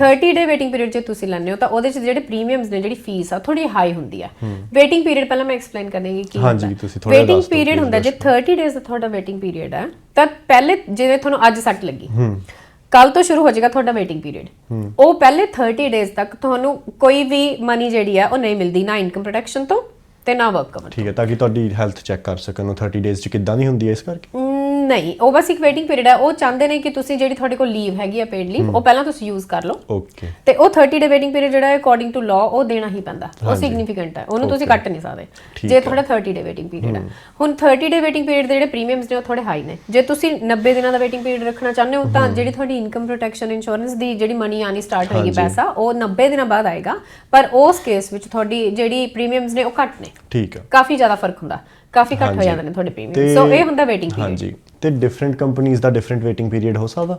30 day waiting period ਜੇ ਤੁਸੀਂ ਲੈਂਦੇ ਹੋ ਤਾਂ ਉਹਦੇ ਚ ਜਿਹੜੇ ਪ੍ਰੀਮੀਅਮਸ ਨੇ ਜਿਹੜੀ ਫੀਸ ਆ ਥੋੜੀ ਹਾਈ ਹੁੰਦੀ ਆ। ਵੇਟਿੰਗ ਪੀਰੀਅਡ ਪਹਿਲਾਂ ਮੈਂ ਐਕਸਪਲੇਨ ਕਰ ਦੇਂਗੀ ਕੀ ਹਾਂਜੀ, ਹੁੰਦਾ। ਤੁਸੀਂ ਥੋੜ੍ਹਾ ਵੇਟਿੰਗ ਪੀਰੀਅਡ ਹੁੰਦਾ ਜੇ 30 ਡੇਜ਼ ਦਾ ਤੁਹਾਡਾ ਵੇਟਿੰਗ ਪੀਰੀਅਡ ਹੈ ਤਾਂ ਪਹਿਲੇ ਜਿਵੇਂ ਤੁਹਾਨੂੰ ਅੱਜ ਸੱਟ ਲੱਗੀ ਕੱਲ ਤੋਂ ਸ਼ੁਰੂ ਹੋ ਜਾਏਗਾ ਤੁਹਾਡਾ ਵੇਟਿੰਗ ਪੀਰੀਅਡ ਉਹ ਪਹਿਲੇ 30 ਡੇਜ਼ ਤੱਕ ਤੁਹਾਨੂੰ ਕੋਈ ਵੀ ਮਨੀ ਜਿਹੜੀ ਆ ਉਹ ਨਹੀਂ ਮਿਲਦੀ ਨਾ ਇਨਕਮ ਪ੍ਰੋਟੈਕਸ਼ਨ ਤੋਂ ਤੇ ਨਾ ਵਰਕ ਕਵਰ ਠੀਕ ਹੈ ਤਾਂ ਕਿ ਤੁਹਾਡੀ ਹੈਲਥ ਚੈੱਕ ਕਰ ਸਕਣ। ਉਹ 30 ਡੇਜ਼ 'ਚ ਕਿੱਦਾਂ ਦੀ ਹੁੰਦੀ ਹੈ ਇਸ ਕਰਕੇ? ਨਹੀਂ ਉਹ ਬਸ ਇੱਕ ਵੇਟਿੰਗ ਪੀਰੀਅਡ ਹੈ। ਉਹ ਚਾਹੁੰਦੇ ਨੇ ਕਿ ਤੁਸੀਂ ਜਿਹੜੀ ਤੁਹਾਡੇ ਕੋਲ ਲੀਵ ਹੈਗੀ ਆ ਪੇਡ ਲੀਵ ਉਹ ਪਹਿਲਾਂ ਤੁਸੀਂ ਯੂਜ਼ ਕਰ ਲਓ। ਓਕੇ ਤੇ ਉਹ 30 ਡੇ ਵੇਟਿੰਗ ਪੀਰੀਅਡ ਜਿਹੜਾ ਹੈ ਅਕੋਰਡਿੰਗ ਟੂ ਲਾਅ ਉਹ ਦੇਣਾ ਹੀ ਪੈਂਦਾ। ਉਹ ਸਿਗਨੀਫੀਕੈਂਟ ਹੈ। ਉਹਨੂੰ ਤੁਸੀਂ ਕੱਟ ਨਹੀਂ ਸਕਦੇ। ਜੇ ਤੁਹਾਡਾ 30 ਡੇ ਵੇਟਿੰਗ ਪੀਰੀਅਡ ਹੈ। ਹੁਣ 30 ਡੇ ਵੇਟਿੰਗ ਪੀਰੀਅਡ ਦੇ ਜਿਹੜੇ ਪ੍ਰੀਮੀਅਮਸ ਨੇ ਉਹ ਥੋੜੇ ਹਾਈ ਨੇ। ਜੇ ਤੁਸੀਂ 90 ਦਿਨਾਂ ਦਾ ਵੇਟਿੰਗ ਪੀਰੀਅਡ ਰੱਖਣਾ ਚਾਹੁੰਦੇ ਹੋ ਤਾਂ ਜਿਹੜੀ ਤੁਹਾਡੀ ਇਨਕਮ ਪ੍ਰੋਟੈਕਸ਼ਨ ਇੰਸ਼ੋਰੈਂਸ ਦੀ ਜਿਹੜੀ ਮਨੀ ਆਣੀ ਸਟਾਰਟ ਹੋਏਗੀ ਪੈਸਾ ਉਹ 90 ਦਿਨਾਂ ਬਾਅਦ ਆਏਗਾ। ਪਰ ਉਸ ਕੇਸ ਵਿੱਚ ਤੁਹਾਡੀ ਜਿਹੜੀ ਪ੍ਰੀਮੀਅਮਸ ਨੇ ਉਹ ਘੱਟ ਨੇ। ਠੀਕ ਹੈ। ਕਾਫੀ ਜ਼ਿਆਦਾ ਫ਼ਰਕ ਹੁੰਦਾ। ਕਾਫੀ ਘੱਟ ਹੋ ਜਾਂਦੇ ਨੇ ਤੁਹਾਡੇ ਪ੍ਰੀਮੀਅਮ ਸੋ ਇਹ ਹੁੰਦਾ ਵੇਟਿੰਗ ਪੀਰੀਅਡ ਹਾਂਜੀ। ਤੇ ਡਿਫਰੈਂਟ ਕੰਪਨੀਆਂ ਦਾ ਡਿਫਰੈਂਟ ਵੇਟਿੰਗ ਪੀਰੀਅਡ ਹੋ ਸਕਦਾ?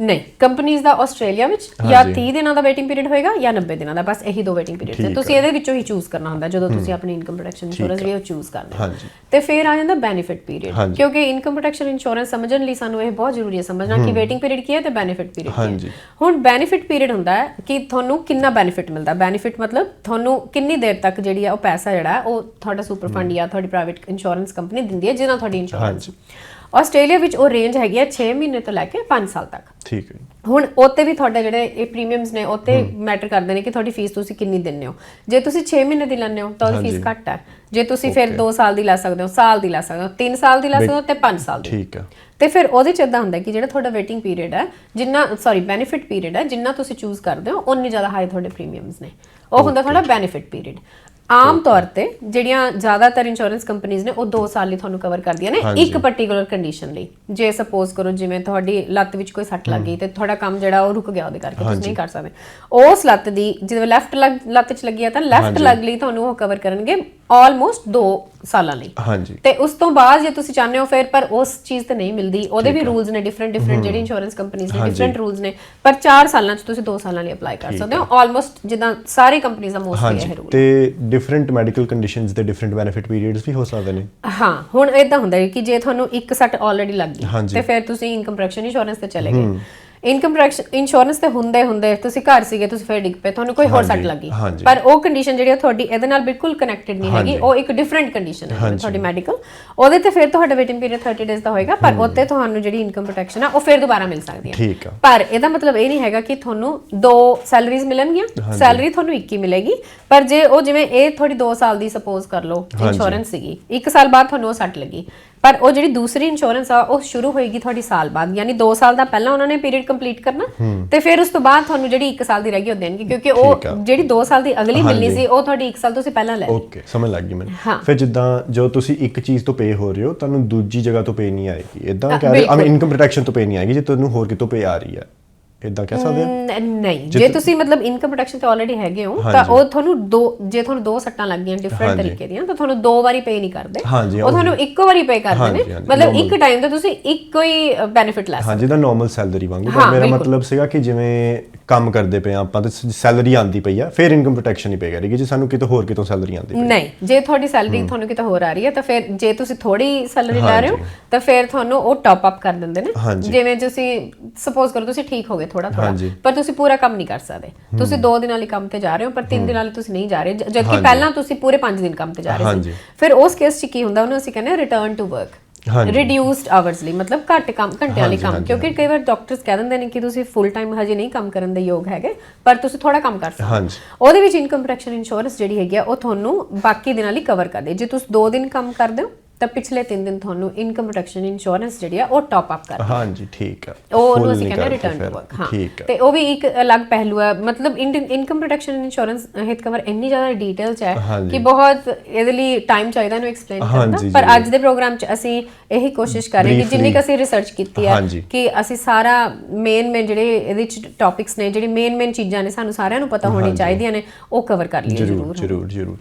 ਨਹੀਂ ਕੰਪਨੀਆਂ ਦਾ ਆਸਟ੍ਰੇਲੀਆ ਵਿੱਚ ਜਾਂ 30 ਦਿਨਾਂ ਦਾ ਵੇਟਿੰਗ ਪੀਰੀਅਡ ਹੋਏਗਾ ਜਾਂ 90 ਦਿਨਾਂ ਦਾ ਬਸ ਇਹੀ ਦੋ ਵੇਟਿੰਗ ਪੀਰੀਅਡ ਨੇ। ਤੁਸੀਂ ਇਹਦੇ ਵਿੱਚੋਂ ਹੀ ਚੂਜ਼ ਕਰਨਾ ਹੁੰਦਾ ਜਦੋਂ ਤੁਸੀਂ ਆਪਣੀ ਇਨਕਮ ਪ੍ਰੋਟੈਕਸ਼ਨ ਇੰਸ਼ੋਰੈਂਸ ਵੀ ਉਹ ਚੂਜ਼ ਕਰਦੇ ਤੇ ਫਿਰ ਆ ਜਾਂਦਾ ਬੈਨੀਫਿਟ ਪੀਰੀਅਡ। ਕਿਉਂਕਿ ਇਨਕਮ ਪ੍ਰੋਟੈਕਸ਼ਨ ਇੰਸ਼ੋਰੈਂਸ ਸਮਝਣ ਲਈ ਸਾਨੂੰ ਇਹ ਬਹੁਤ ਜ਼ਰੂਰੀ ਹੈ ਸਮਝਣਾ ਕਿ ਵੇਟਿੰਗ ਪੀਰੀਅਡ ਕੀ ਹੈ ਤੇ ਬੈਨੀਫਿਟ ਪੀਰੀਅਡ ਕੀ। ਹੈ। ਹੁਣ ਬੈਨੀਫਿਟ ਪੀਰੀਅਡ ਹੁੰਦਾ ਹੈ ਕਿ ਤੁਹਾਨੂੰ ਕਿੰਨਾ ਬੈਨੀਫਿਟ ਮਿਲਦਾ। ਬੈਨੀਫਿਟ ਮਤਲਬ ਤੁਹਾਨੂੰ ਕਿੰਨੀ ਦੇਰ ਤੱਕ ਜਿਹੜੀ ਹੈ ਉਹ ਪੈਸਾ ਜਿਹੜਾ ਉਹ ਤੁਹਾਡਾ ਸੁਪਰ ਫੰਡ ਜਾਂ ਤੁਹਾਡੀ ਪ੍ਰਾਈਵੇਟ ਇੰਸ਼ੋਰੈਂਸ ਕੰਪਨੀ ਦਿੰਦੀ ਹੈ ਜਿਹਨਾਂ ਤੁਹਾਡੀ ਇੰਸ਼ੋਰੈਂਸ ਆਸਟ੍ਰੇਲੀਆ ਵਿੱਚ ਉਹ ਰੇਂਜ ਹੈਗੀ ਹੈ 6 ਮਹੀਨੇ ਤੋਂ ਲੈ ਕੇ 5 ਸਾਲ ਤੱਕ। ਠੀਕ ਹੈ। ਹੁਣ ਉੱਤੇ ਵੀ ਤੁਹਾਡੇ ਜਿਹੜੇ ਇਹ ਪ੍ਰੀਮੀਅਮਸ ਨੇ ਉੱਤੇ ਮੈਟਰ ਕਰਦੇ ਨੇ ਕਿ ਤੁਹਾਡੀ ਫੀਸ ਤੁਸੀਂ ਕਿੰਨੀ ਦਿੰਦੇ ਹੋ। ਜੇ ਤੁਸੀਂ 6 ਮਹੀਨੇ ਦੀ ਲੈਂਦੇ ਹੋ ਤਾਂ ਉਹਦੀ ਫੀਸ ਘੱਟ ਹੈ। ਜੇ ਤੁਸੀਂ ਫਿਰ 2 ਸਾਲ ਦੀ ਲੈ ਸਕਦੇ ਹੋ ਸਾਲ ਦੀ ਲੈ ਸਕਦੇ ਹੋ 3 ਸਾਲ ਦੀ ਲੈ ਸਕਦੇ ਹੋ ਤੇ 5 ਸਾਲ ਦੀ। ਠੀਕ ਹੈ। ਤੇ ਫਿਰ ਉਹਦੇ ਚ ਇਦਾਂ ਹੁੰਦਾ ਕਿ ਜਿਹੜਾ ਤੁਹਾਡਾ ਵੇਟਿੰਗ ਪੀਰੀਅਡ ਹੈ ਜਿੰਨਾ ਸੌਰੀ ਬੈਨੀਫਿਟ ਪੀਰੀਅਡ ਹੈ ਜਿੰਨਾ ਤੁਸੀਂ ਚੂਜ਼ ਕਰਦੇ ਹੋ ਉਨੀ ਜ਼ਿਆਦਾ ਹਾਈ ਤੁਹਾਡੇ ਪ੍ਰੀਮੀਅਮਸ ਨੇ। ਉਹ ਹੁੰਦਾ ਤੁਹਾਡਾ ਬੈਨੀਫਿਟ ਪੀਰੀਅਡ ਆਮ ਤੌਰ ਤੇ ਜਿਹੜੀਆਂ ਜ਼ਿਆਦਾਤਰ ਇੰਸ਼ੋਰੈਂਸ ਕੰਪਨੀਆਂ ਨੇ ਉਹ 2 ਸਾਲ ਲਈ ਤੁਹਾਨੂੰ ਕਵਰ ਕਰਦੀਆਂ ਨੇ। ਇੱਕ ਪਾਰਟਿਕੂਲਰ ਕੰਡੀਸ਼ਨ ਲਈ। ਜੇ ਸਪੋਜ਼ ਕਰੋ ਜਿਵੇਂ ਤੁਹਾਡੀ ਲੱਤ ਵਿੱਚ ਕੋਈ ਸੱਟ ਲੱਗ ਗਈ ਤੇ ਤੁਹਾਡਾ ਕੰਮ ਜਿਹੜਾ ਉਹ ਰੁਕ ਗਿਆ ਉਹਦੇ ਕਰਕੇ ਤੁਸੀਂ ਨਹੀਂ ਕਰ ਸਕਦੇ। ਉਸ ਲੱਤ ਦੀ ਜਿਵੇਂ ਲੈਫਟ ਲੱਤ 'ਚ ਲੱਗੀ ਆ ਤਾਂ ਲੈਫਟ। ਲੱਗ ਲਈ ਤੁਹਾਨੂੰ ਉਹ ਕਵਰ ਕਰਨਗੇ ਆਲਮੋਸਟ 2 ਸਾਲਾਂ ਲਈ। ਹਾਂਜੀ। ਤੇ ਉਸ ਤੋਂ ਬਾਅਦ ਜੇ ਤੁਸੀਂ ਚਾਹੁੰਦੇ ਹੋ ਫਿਰ ਪਰ ਉਸ ਚੀਜ਼ ਤੇ ਨਹੀਂ ਮਿਲਦੀ। ਉਹਦੇ ਵੀ ਰੂਲਸ ਨੇ ਡਿਫਰੈਂਟ ਡਿਫਰੈਂਟ ਜਿਹੜੀ ਇੰਸ਼ੋਰੈਂਸ ਕੰਪਨੀਆਂ ਹਾਂਜੀ। ਡਿਫਰੈਂਟ ਰੂਲਸ ਨੇ। ਪਰ 4 ਸਾਲਾਂ ਚ ਤੁਸੀਂ 2 ਸਾਲਾਂ ਲਈ ਅਪਲਾਈ ਕਰ ਸਕਦੇ ਹੋ। ਆਲਮੋਸਟ ਜਿੱਦਾਂ ਸਾਰੀ ਕੰਪਨੀਆਂ ਦਾ ਮੋਸਟਲੀ ਇਹ ਰੂਲ ਤੇ ਡਿਫਰੈਂਟ ਮੈਡੀਕਲ ਕੰਡੀਸ਼ਨਸ ਦੇ ਡਿਫਰੈਂਟ ਬੈਨੀਫਿਟ ਪੀਰੀਅਡਸ ਵੀ ਹੋ ਸਕਦੇ ਨੇ। ਹਾਂ ਹੁਣ ਇਦਾਂ ਹੁੰਦਾ ਹੈ ਕਿ ਜੇ ਤੁਹਾਨੂੰ ਇੱਕ ਸੱਟ ਆਲਰੇਡੀ ਲੱਗ ਗਈ। ਤੇ ਫਿਰ ਤੁਸੀਂ ਇਨਕਮ ਪ੍ਰੋਟੈਕਸ਼ਨ ਇੰਸ਼ੋਰੈਂਸ ਤੇ ਚਲੇ ਗਏ। ਇਨਕਮ ਇੰਸ਼ੋਰੈਂਸ ਤੇ ਹੁੰਦੇ ਹੁੰਦੇ ਤੁਸੀਂ ਘਰ ਸੀਗੇ ਤੁਸੀਂ ਫਿਰ ਡਿੱਗ ਪਏ ਤੁਹਾਨੂੰ ਕੋਈ ਹੋਰ ਸੱਟ ਲੱਗੀ। ਪਰ ਉਹ ਕੰਡੀਸ਼ਨ ਜਿਹੜੀ ਤੁਹਾਡੀ ਇਹਦੇ ਨਾਲ ਬਿਲਕੁਲ ਕਨੈਕਟਡ ਨਹੀਂ ਹੈਗੀ। ਉਹ ਇੱਕ ਡਿਫਰੈਂਟ ਕੰਡੀਸ਼ਨ ਹੈ ਤੁਹਾਡੀ ਮੈਡੀਕਲ ਉਹਦੇ ਤੇ ਫਿਰ ਤੁਹਾਡਾ ਵੇਟਿੰਗ ਪੀਰੀਅਡ 30 ਡੇਜ਼ ਦਾ ਹੋਏਗਾ ਪਰ ਉੱਤੇ ਤੁਹਾਨੂੰ ਜਿਹੜੀ ਇਨਕਮ ਪ੍ਰੋਟੈਕਸ਼ਨ ਆ ਉਹ ਫਿਰ ਦੁਬਾਰਾ ਮਿਲ ਸਕਦੀ ਹੈ ਠੀਕ ਆ। ਪਰ ਇਹਦਾ ਮਤਲਬ ਇਹ ਨਹੀਂ ਹੈਗਾ ਕਿ ਤੁਹਾਨੂੰ ਦੋ ਸੈਲਰੀਜ਼ ਮਿਲਣਗੀਆਂ ਸੈਲਰੀ ਤੁਹਾਨੂੰ ਇੱਕ ਹੀ ਮਿਲੇਗੀ ਪਰ ਜੇ ਉਹ ਜਿਵੇਂ ਇਹ ਤੁਹਾਡੀ 2 ਸਾਲ ਦੀ ਸਪੋਜ਼ ਕਰ ਲਓ ਇੰਸ਼ੋਰੈਂਸ ਸੀਗੀ 1 ਸਾਲ ਬਾਅਦ ਤੁਹਾਨੂੰ ਉਹ ਸੱਟ ਲੱਗੀ। ਪਰ ਉਹ ਜਿਹੜੀ ਦੂਸਰੀ ਇੰਸ਼ੋਰੈਂਸ ਆ ਉਹ ਸ਼ੁਰੂ ਹੋਏਗੀ ਤੁਹਾਡੀ ਸਾਲ ਬਾਅਦ ਯਾਨੀ 2 ਸਾਲ ਦਾ ਪਹਿਲਾਂ ਉਹਨਾਂ ਨੇ ਪੀਰੀਅਡ ਕੰਪਲੀਟ ਕਰਨਾ ਤੇ ਫਿਰ ਉਸ ਤੋਂ ਬਾਅਦ ਤੁਹਾਨੂੰ ਜਿਹੜੀ 1 ਸਾਲ ਦੀ ਰਹਿ ਗਈ ਉਹ ਦੇਣਗੇ ਕਿਉਂਕਿ ਉਹ। ਜਿਹੜੀ 2 ਸਾਲ ਦੀ ਅਗਲੀ ਮਿਲਣੀ। ਸੀ ਉਹ ਤੁਹਾਡੀ 1 ਸਾਲ ਤੁਸੀਂ ਪਹਿਲਾਂ ਲੈ ਓਕੇ ਸਮਝ ਲੱਗ ਗਈ ਮੈਨੂੰ। ਫਿਰ ਜਿੱਦਾਂ ਜੋ ਤੁਸੀਂ ਇੱਕ ਚੀਜ਼ ਤੋਂ ਪੇ ਹੋ ਰਹੇ ਹੋ ਤੁਹਾਨੂੰ ਦੂਜੀ ਜਗ੍ਹਾ ਤੋਂ ਪੇ ਨਹੀਂ ਆਏਗੀ ਇਦਾਂ ਕਹਿ ਰਹੇ ਬਿਲਕੁਲ। ਇਨਕਮ ਪ੍ਰੋਟੈਕਸ਼ਨ ਤੋਂ ਪੇ ਨਹੀਂ ਆਏਗੀ ਜੇ ਤੁਹਾਨੂੰ ਹੋਰ ਕਿਤੋਂ ਪੇ ਆ ਰਹੀ ਹੈ ਇਦਾਂ ਕਹਿ ਸਕਦੇ ਨ- ਨਹੀਂ। ਜੇ ਤੁਸੀਂ ਮਤਲਬ ਇਨਕਮ ਪ੍ਰੋਟੈਕਸ਼ਨ ਤੇ ਆਲਰੇਡੀ ਹੈਗੇ ਹੋ ਤਾਂ ਉਹ ਤੁਹਾਨੂੰ ਦੋ ਜੇ ਤੁਹਾਨੂੰ ਦੋ ਸੱਟਾਂ ਲੱਗੀਆਂ ਡਿਫਰੈਂਟ ਹਾਂਜੀ। ਤਰੀਕੇ ਦੀਆਂ ਤਾਂ ਤੁਹਾਨੂੰ ਦੋ ਵਾਰੀ ਪੇ ਨਹੀਂ ਕਰਦੇ। ਹਾਂਜੀ, ਉਹ ਤੁਹਾਨੂੰ ਇੱਕੋ ਵਾਰੀ ਪੇ ਕਰਦੇ ਹਾਂਜੀ, ਨੇ। ਹਾਂਜੀ, ਮਤਲਬ। ਇੱਕ ਟਾਈਮ ਤੇ ਤੁਸੀਂ ਇੱਕੋ ਹੀ ਬੈਨੀਫਿਟ ਲੈ ਸਕਦੇ ਹਾਂ। ਨਾਰਮਲ ਸੈਲਰੀ ਵਾਂਗੂ। ਹਾਂ, ਪਰ ਮੇਰਾ ਬਿਲਕੁਲ। ਮਤਲਬ ਸੀਗਾ ਕਿ ਜਿਵੇਂ ਕੰਮ ਕਰਦੇ ਪਏ ਆ ਆਪਾਂ ਤੇ ਸੈਲਰੀ ਆਂਦੀ ਪਈ ਆ ਫਿਰ ਇਨਕਮ ਪ੍ਰੋਟੈਕਸ਼ਨ ਹੀ ਪੇ ਕਰੇਗੀ ਜੇ? ਸਾਨੂੰ ਕਿਤੋਂ ਹੋਰ ਕਿਤੋਂ ਸੈਲਰੀ ਆਂਦੀ ਪਈ ਨਹੀਂ ਜੇ ਤੁਹਾਡੀ ਸੈਲਰੀ ਤੁਹਾਨੂੰ ਕਿਤੇ ਹੋਰ ਆ ਰਹੀ ਹੈ ਤਾਂ ਫਿਰ ਜੇ ਤੁਸੀਂ ਥੋੜੀ ਸੈਲਰੀ ਲੈ ਰਹੇ ਹੋ ਤਾਂ ਫਿਰ ਤੁਹਾਨੂੰ ਉਹ ਟਾਪ ਅਪ ਕਰ ਦਿੰਦੇ ਨੇ। ਜਿਵੇਂ ਤੁਸੀਂ ਸਪੋਜ਼ ਕਰੋ ਤੁਸੀਂ ਠੀਕ ਹੋ ਗਏ ਥੋੜਾ ਥੋੜਾ। ਪਰ ਤੁਸੀਂ ਪੂਰਾ ਕੰਮ ਨਹੀਂ ਕਰ ਸਕਦੇ। ਤੁਸੀਂ 2 ਦਿਨਾਂ ਲਈ ਕੰਮ ਤੇ ਜਾ ਰਹੇ ਹੋ ਪਰ 3 ਦਿਨਾਂ ਲਈ ਤੁਸੀਂ ਨਹੀਂ ਜਾ ਰਹੇ ਜਦਕਿ ਪਹਿਲਾਂ ਤੁਸੀਂ ਪੂਰੇ 5 ਦਿਨ ਕੰਮ ਤੇ ਜਾ ਰਹੇ ਸੀ। ਫਿਰ ਉਸ ਕੇਸ 'ਚ ਕੀ ਹੁੰਦਾ? ਉਹਨੂੰ ਅਸੀਂ ਕਹਿੰਦੇ return to work. Reduced hours ਲਈ ਮਤਲਬ ਘੱਟ ਕੰਮ ਘੰਟਿਆਂ ਲਈ ਕੰਮ ਕਿਉਂਕਿ ਕਈ ਵਾਰ ਡਾਕਟਰਸ ਕਹਿ ਦਿੰਦੇ ਨੇ ਕਿ ਤੁਸੀਂ ਫੁੱਲ ਟਾਈਮ ਹਜੇ ਨਹੀਂ ਕੰਮ ਕਰਨ ਦੇ ਯੋਗ ਹੈਗੇ ਪਰ ਤੁਸੀਂ ਥੋੜਾ ਕੰਮ ਕਰ ਸਕਦੇ ਉਹਦੇ ਵਿੱਚ ਇਨਕਮ ਪ੍ਰੋਟੈਕਸ਼ਨ ਇੰਸ਼ੋਰੈਂਸ ਜਿਹੜੀ ਹੈਗੀ ਆ ਉਹ ਤੁਹਾਨੂੰ ਬਾਕੀ ਦਿਨਾਂ ਲਈ ਕਵਰ ਕਰਦੇ ਜੇ ਤੁਸੀਂ 2 ਦਿਨ ਕੰਮ ਕਰਦੇ ਹੋ ਤਾਂ ਪਿਛਲੇ 3 ਦਿਨ ਤੁਹਾਨੂੰ ਇਨਕਮ ਪ੍ਰੋਟੈਕਸ਼ਨ ਇੰਸ਼ੋਰੈਂਸ ਜਿਹੜੀ ਆ ਉਹ ਟਾਪ ਅਪ ਕਰ ਹਾਂਜੀ ਠੀਕ ਆ ਉਹ ਉਹਨੂੰ ਅਸੀਂ ਕਹਿੰਦੇ ਰਿਟਰਨ ਟੂ। ਵਰਕ ਹਾਂ ਠੀਕ ਆ ਤੇ ਉਹ ਵੀ ਇੱਕ ਅਲੱਗ ਪਹਿਲੂ ਹੈ ਮਤਲਬ ਇਨਕਮ ਪ੍ਰੋਟੈਕਸ਼ਨ ਇੰਸ਼ੋਰੈਂਸ ਹਿਤ ਕਵਰ ਇੰਨੀ ਜ਼ਿਆਦਾ ਡਿਟੇਲ ਚ ਹੈ। ਕਿ ਬਹੁਤ ਇਹਦੇ ਲਈ ਟਾਈਮ ਚਾਹੀਦਾ ਇਹਨੂੰ ਐਕਸਪਲੇਨ ਕਰਨ ਪਰ। ਅੱਜ ਦੇ ਪ੍ਰੋਗਰਾਮ ਚ ਅਸੀਂ ਇਹੀ ਕੋਸ਼ਿਸ਼ ਕਰ ਰਹੇ ਕਿ। ਜਿੰਨੀ ਕੁ ਅਸੀਂ ਰਿਸਰਚ ਕੀਤੀ ਹਾਂਜੀ। ਕਿ ਅਸੀਂ ਸਾਰਾ ਮੇਨ ਮੇਨ ਜਿਹੜੇ ਇਹਦੇ ਚ ਟੌਪਿਕਸ ਨੇ ਜਿਹੜੀ ਮੇਨ ਮੇਨ ਚੀਜ਼ਾਂ ਨੇ ਸਾਨੂੰ ਸਾਰਿਆਂ ਨੂੰ ਪਤਾ ਹੋਣੀ ਚਾਹੀਦੀਆਂ ਨੇ ਉਹ ਕਵਰ ਕਰ ਲਈਏ ਜ਼ਰੂਰ ਜ਼ਰੂਰ ਜ਼ਰੂਰ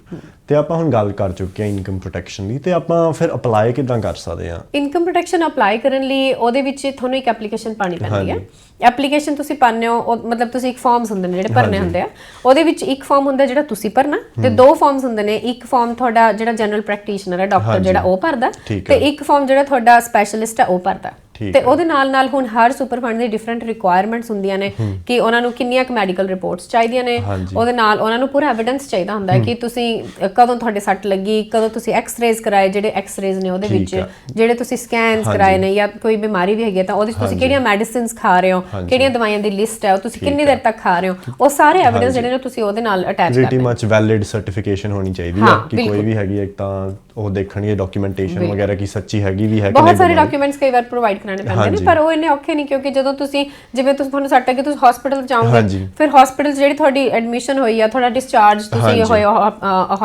ਤੇ ਆਪਾਂ ਹੁਣ ਗੱਲ ਕਰ ਚੁੱਕੇ ਹਾਂ ਇਨਕਮ ਪ੍ਰੋਟੈਕਸ਼ਨ ਦੀ ਤੇ ਆਪਾਂ ਫਿਰ ਅਪਲਾਈ ਕਿਦਾਂ ਕਰ ਸਕਦੇ ਆ ਇਨਕਮ ਪ੍ਰੋਟੈਕਸ਼ਨ ਅਪਲਾਈ ਕਰਨ ਲਈ ਉਹਦੇ ਵਿੱਚ ਤੁਹਾਨੂੰ ਇੱਕ ਐਪਲੀਕੇਸ਼ਨ ਪਾਣੀ ਪੈਂਦੀ ਹੈ। ਐਪਲੀਕੇਸ਼ਨ ਤੁਸੀਂ ਪਾਉਂਦੇ ਹੋ ਮਤਲਬ ਤੁਸੀਂ ਇੱਕ ਫਾਰਮਸ ਹੁੰਦੇ ਨੇ ਜਿਹੜੇ ਭਰਨੇ ਹੁੰਦੇ ਆ। ਉਹਦੇ ਵਿੱਚ ਇੱਕ ਫਾਰਮ ਹੁੰਦਾ ਜਿਹੜਾ ਤੁਸੀਂ ਭਰਨਾ ਤੇ ਦੋ ਫਾਰਮਸ ਹੁੰਦੇ ਨੇ। ਇੱਕ ਫਾਰਮ ਤੁਹਾਡਾ ਜਿਹੜਾ ਜਨਰਲ ਪ੍ਰੈਕਟੀਸ਼ਨਰ ਹੈ ਡਾਕਟਰ। ਜਿਹੜਾ ਉਹ ਭਰਦਾ ਤੇ ਹੈ। ਇੱਕ ਫਾਰਮ ਜਿਹੜਾ ਤੁਹਾਡਾ ਸਪੈਸ਼ਲਿਸਟ ਹੈ ਉਹ ਭਰਦਾ। ਤੇ ਉਹਦੇ ਨਾਲ ਨਾਲ ਹੁਣ ਹਰ ਸੁਪਰ ਫੰਡ ਦੀ ਡਿਫਰੈਂਟ ਰਿਕੁਆਇਰਮੈਂਟਸ ਹੁੰਦੀਆਂ ਨੇ ਕਿ ਉਹਨਾਂ ਨੂੰ ਕਿੰਨੀਆਂ ਕੁ ਮੈਡੀਕਲ ਰਿਪੋਰਟਸ ਚਾਹੀਦੀਆਂ ਨੇ। ਉਹਦੇ ਨਾਲ ਉਹਨਾਂ ਨੂੰ ਪੂਰਾ ਐਵੀਡੈਂਸ ਚਾਹੀਦਾ ਹੁੰਦਾ ਹੈ ਕਿ ਤੁਸੀਂ ਕਦੋਂ ਤੁਹਾਡੇ ਸੱਟ ਲੱਗੀ ਕਦੋਂ ਤੁਸੀਂ ਐਕਸ-ਰੇਜ਼ ਕਰਾਏ ਜਿਹੜੇ ਐਕਸ-ਰੇਜ਼ ਨੇ ਉਹਦੇ ਵਿੱਚ। ਜਿਹੜੇ ਤੁਸੀਂ ਸਕੈਨਸ। ਕਰਾਏ ਨੇ ਜਾਂ ਕੋਈ ਬਿਮਾਰੀ ਵੀ ਹੈਗੀ ਹੈ ਤਾਂ ਉਹਦੇ 'ਚ ਤੁਸੀਂ। ਕਿਹੜੀਆਂ ਮੈਡੀਸਿਨਸ ਖਾ ਰਹੇ ਹੋ। ਕਿਹੜੀਆਂ ਦਵਾਈਆਂ ਦੀ ਲਿਸਟ ਹੈ ਉਹ ਤੁਸੀਂ ਕਿੰਨੀ ਦੇਰ ਤੱਕ ਖਾ ਰਹੇ ਹੋ ਉਹ ਸਾਰੇ ਐਵੀਡੈਂਸ। ਜਿਹੜੇ ਨੇ ਤੁਸੀਂ ਉਹਦੇ ਨਾਲ ਅਟੈਚ ਕਰਨੇ ਮੱਚ ਵੈਲਿਡ ਸਰਟੀਫਿਕੇਸ਼ਨ ਹੋਣੀ ਚਾਹੀਦੀ ਹਾਂ, ਕਿ ਕੋਈ। ਵੀ ਹੈਗੀ ਹੈ ਇੱਕ ਤਾਂ ਉਹ ਦੇਖਣਗੇ ਡਾਕੂਮੈਂਟੇਸ਼ਨ। ਵਗੈਰਾ ਕੀ ਸੱਚੀ ਹੈਗੀ ਵੀ ਹੈ ਕਿ ਬਹੁਤ ਨਹੀਂ ਸਾਰੇ ਬਿਮਾਰੀ। ਡਾਕੂਮੈਂਟਸ ਕਈ ਵਾਰ ਪ੍ਰੋਵਾਈਡ ਕਰਾਣੇ ਪੈਂਦੇ ਨੇ। ਪਰ ਉਹ ਇੰਨੇ ਔਖੇ ਨਹੀਂ ਕਿਉਂਕਿ ਜਦੋਂ ਤੁਸੀਂ ਜਿਵੇਂ ਤੁਸੀਂ ਤੁਹਾਨੂੰ ਸੱਟ ਲੱਗੀ ਤੁਸੀਂ ਹਸਪੀਟਲ ਜਾਓਗੇ। ਫਿਰ ਹਸਪੀਟਲ ਜਿਹੜੀ ਤੁਹਾਡੀ ਐਡਮਿਸ਼ਨ ਹੋਈ ਆ ਤੁਹਾਡਾ ਡਿਸਚਾਰਜ ਤੁਸੀਂ। ਹੋਏ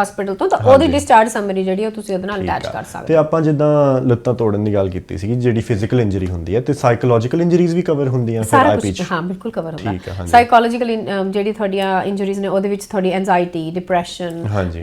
ਹਸਪੀਟਲ ਤੋਂ ਤਾਂ ਉਹਦੀ ਡਿਸਚਾਰਜ ਸਮਰੀ ਜਿਹੜੀ ਉਹ ਤੁਸੀਂ ਉਹਦੇ ਨਾਲ ਅਟੈਚ ਕਰ ਸਕਦੇ ਤੇ ਆਪਾਂ ਜਿੱਦਾਂ ਲੱਤਾਂ ਤੋੜਨ ਦੀ ਗੱਲ ਕੀਤੀ ਸੀ ਜਿਹੜੀ ਫਿਜ਼ੀਕਲ ਇੰਜਰੀ ਹੁੰਦੀ ਹੈ ਤੇ ਸਾਈਕੋਲੋਜੀਕਲ ਇੰਜਰੀਜ਼ ਵੀ ਕਵਰ ਹੁੰਦੀਆਂ ਫਿਰ ਸਾਰਾ ਆਈਪੀ ਚ ਹਾਂ ਬਿਲਕੁਲ ਕਵਰ ਹੁੰਦਾ। ਸਾਈਕੋਲੋਜੀਕਲ ਜਿਹੜੀ ਤੁਹਾਡੀਆਂ ਇੰਜਰੀਜ਼ ਨੇ ਉਹਦੇ ਵਿੱਚ ਤੁਹਾਡੀ ਐਂਜ਼ਾਈਟੀ ਡਿਪਰੈਸ਼ਨ ਹਾਂਜੀ।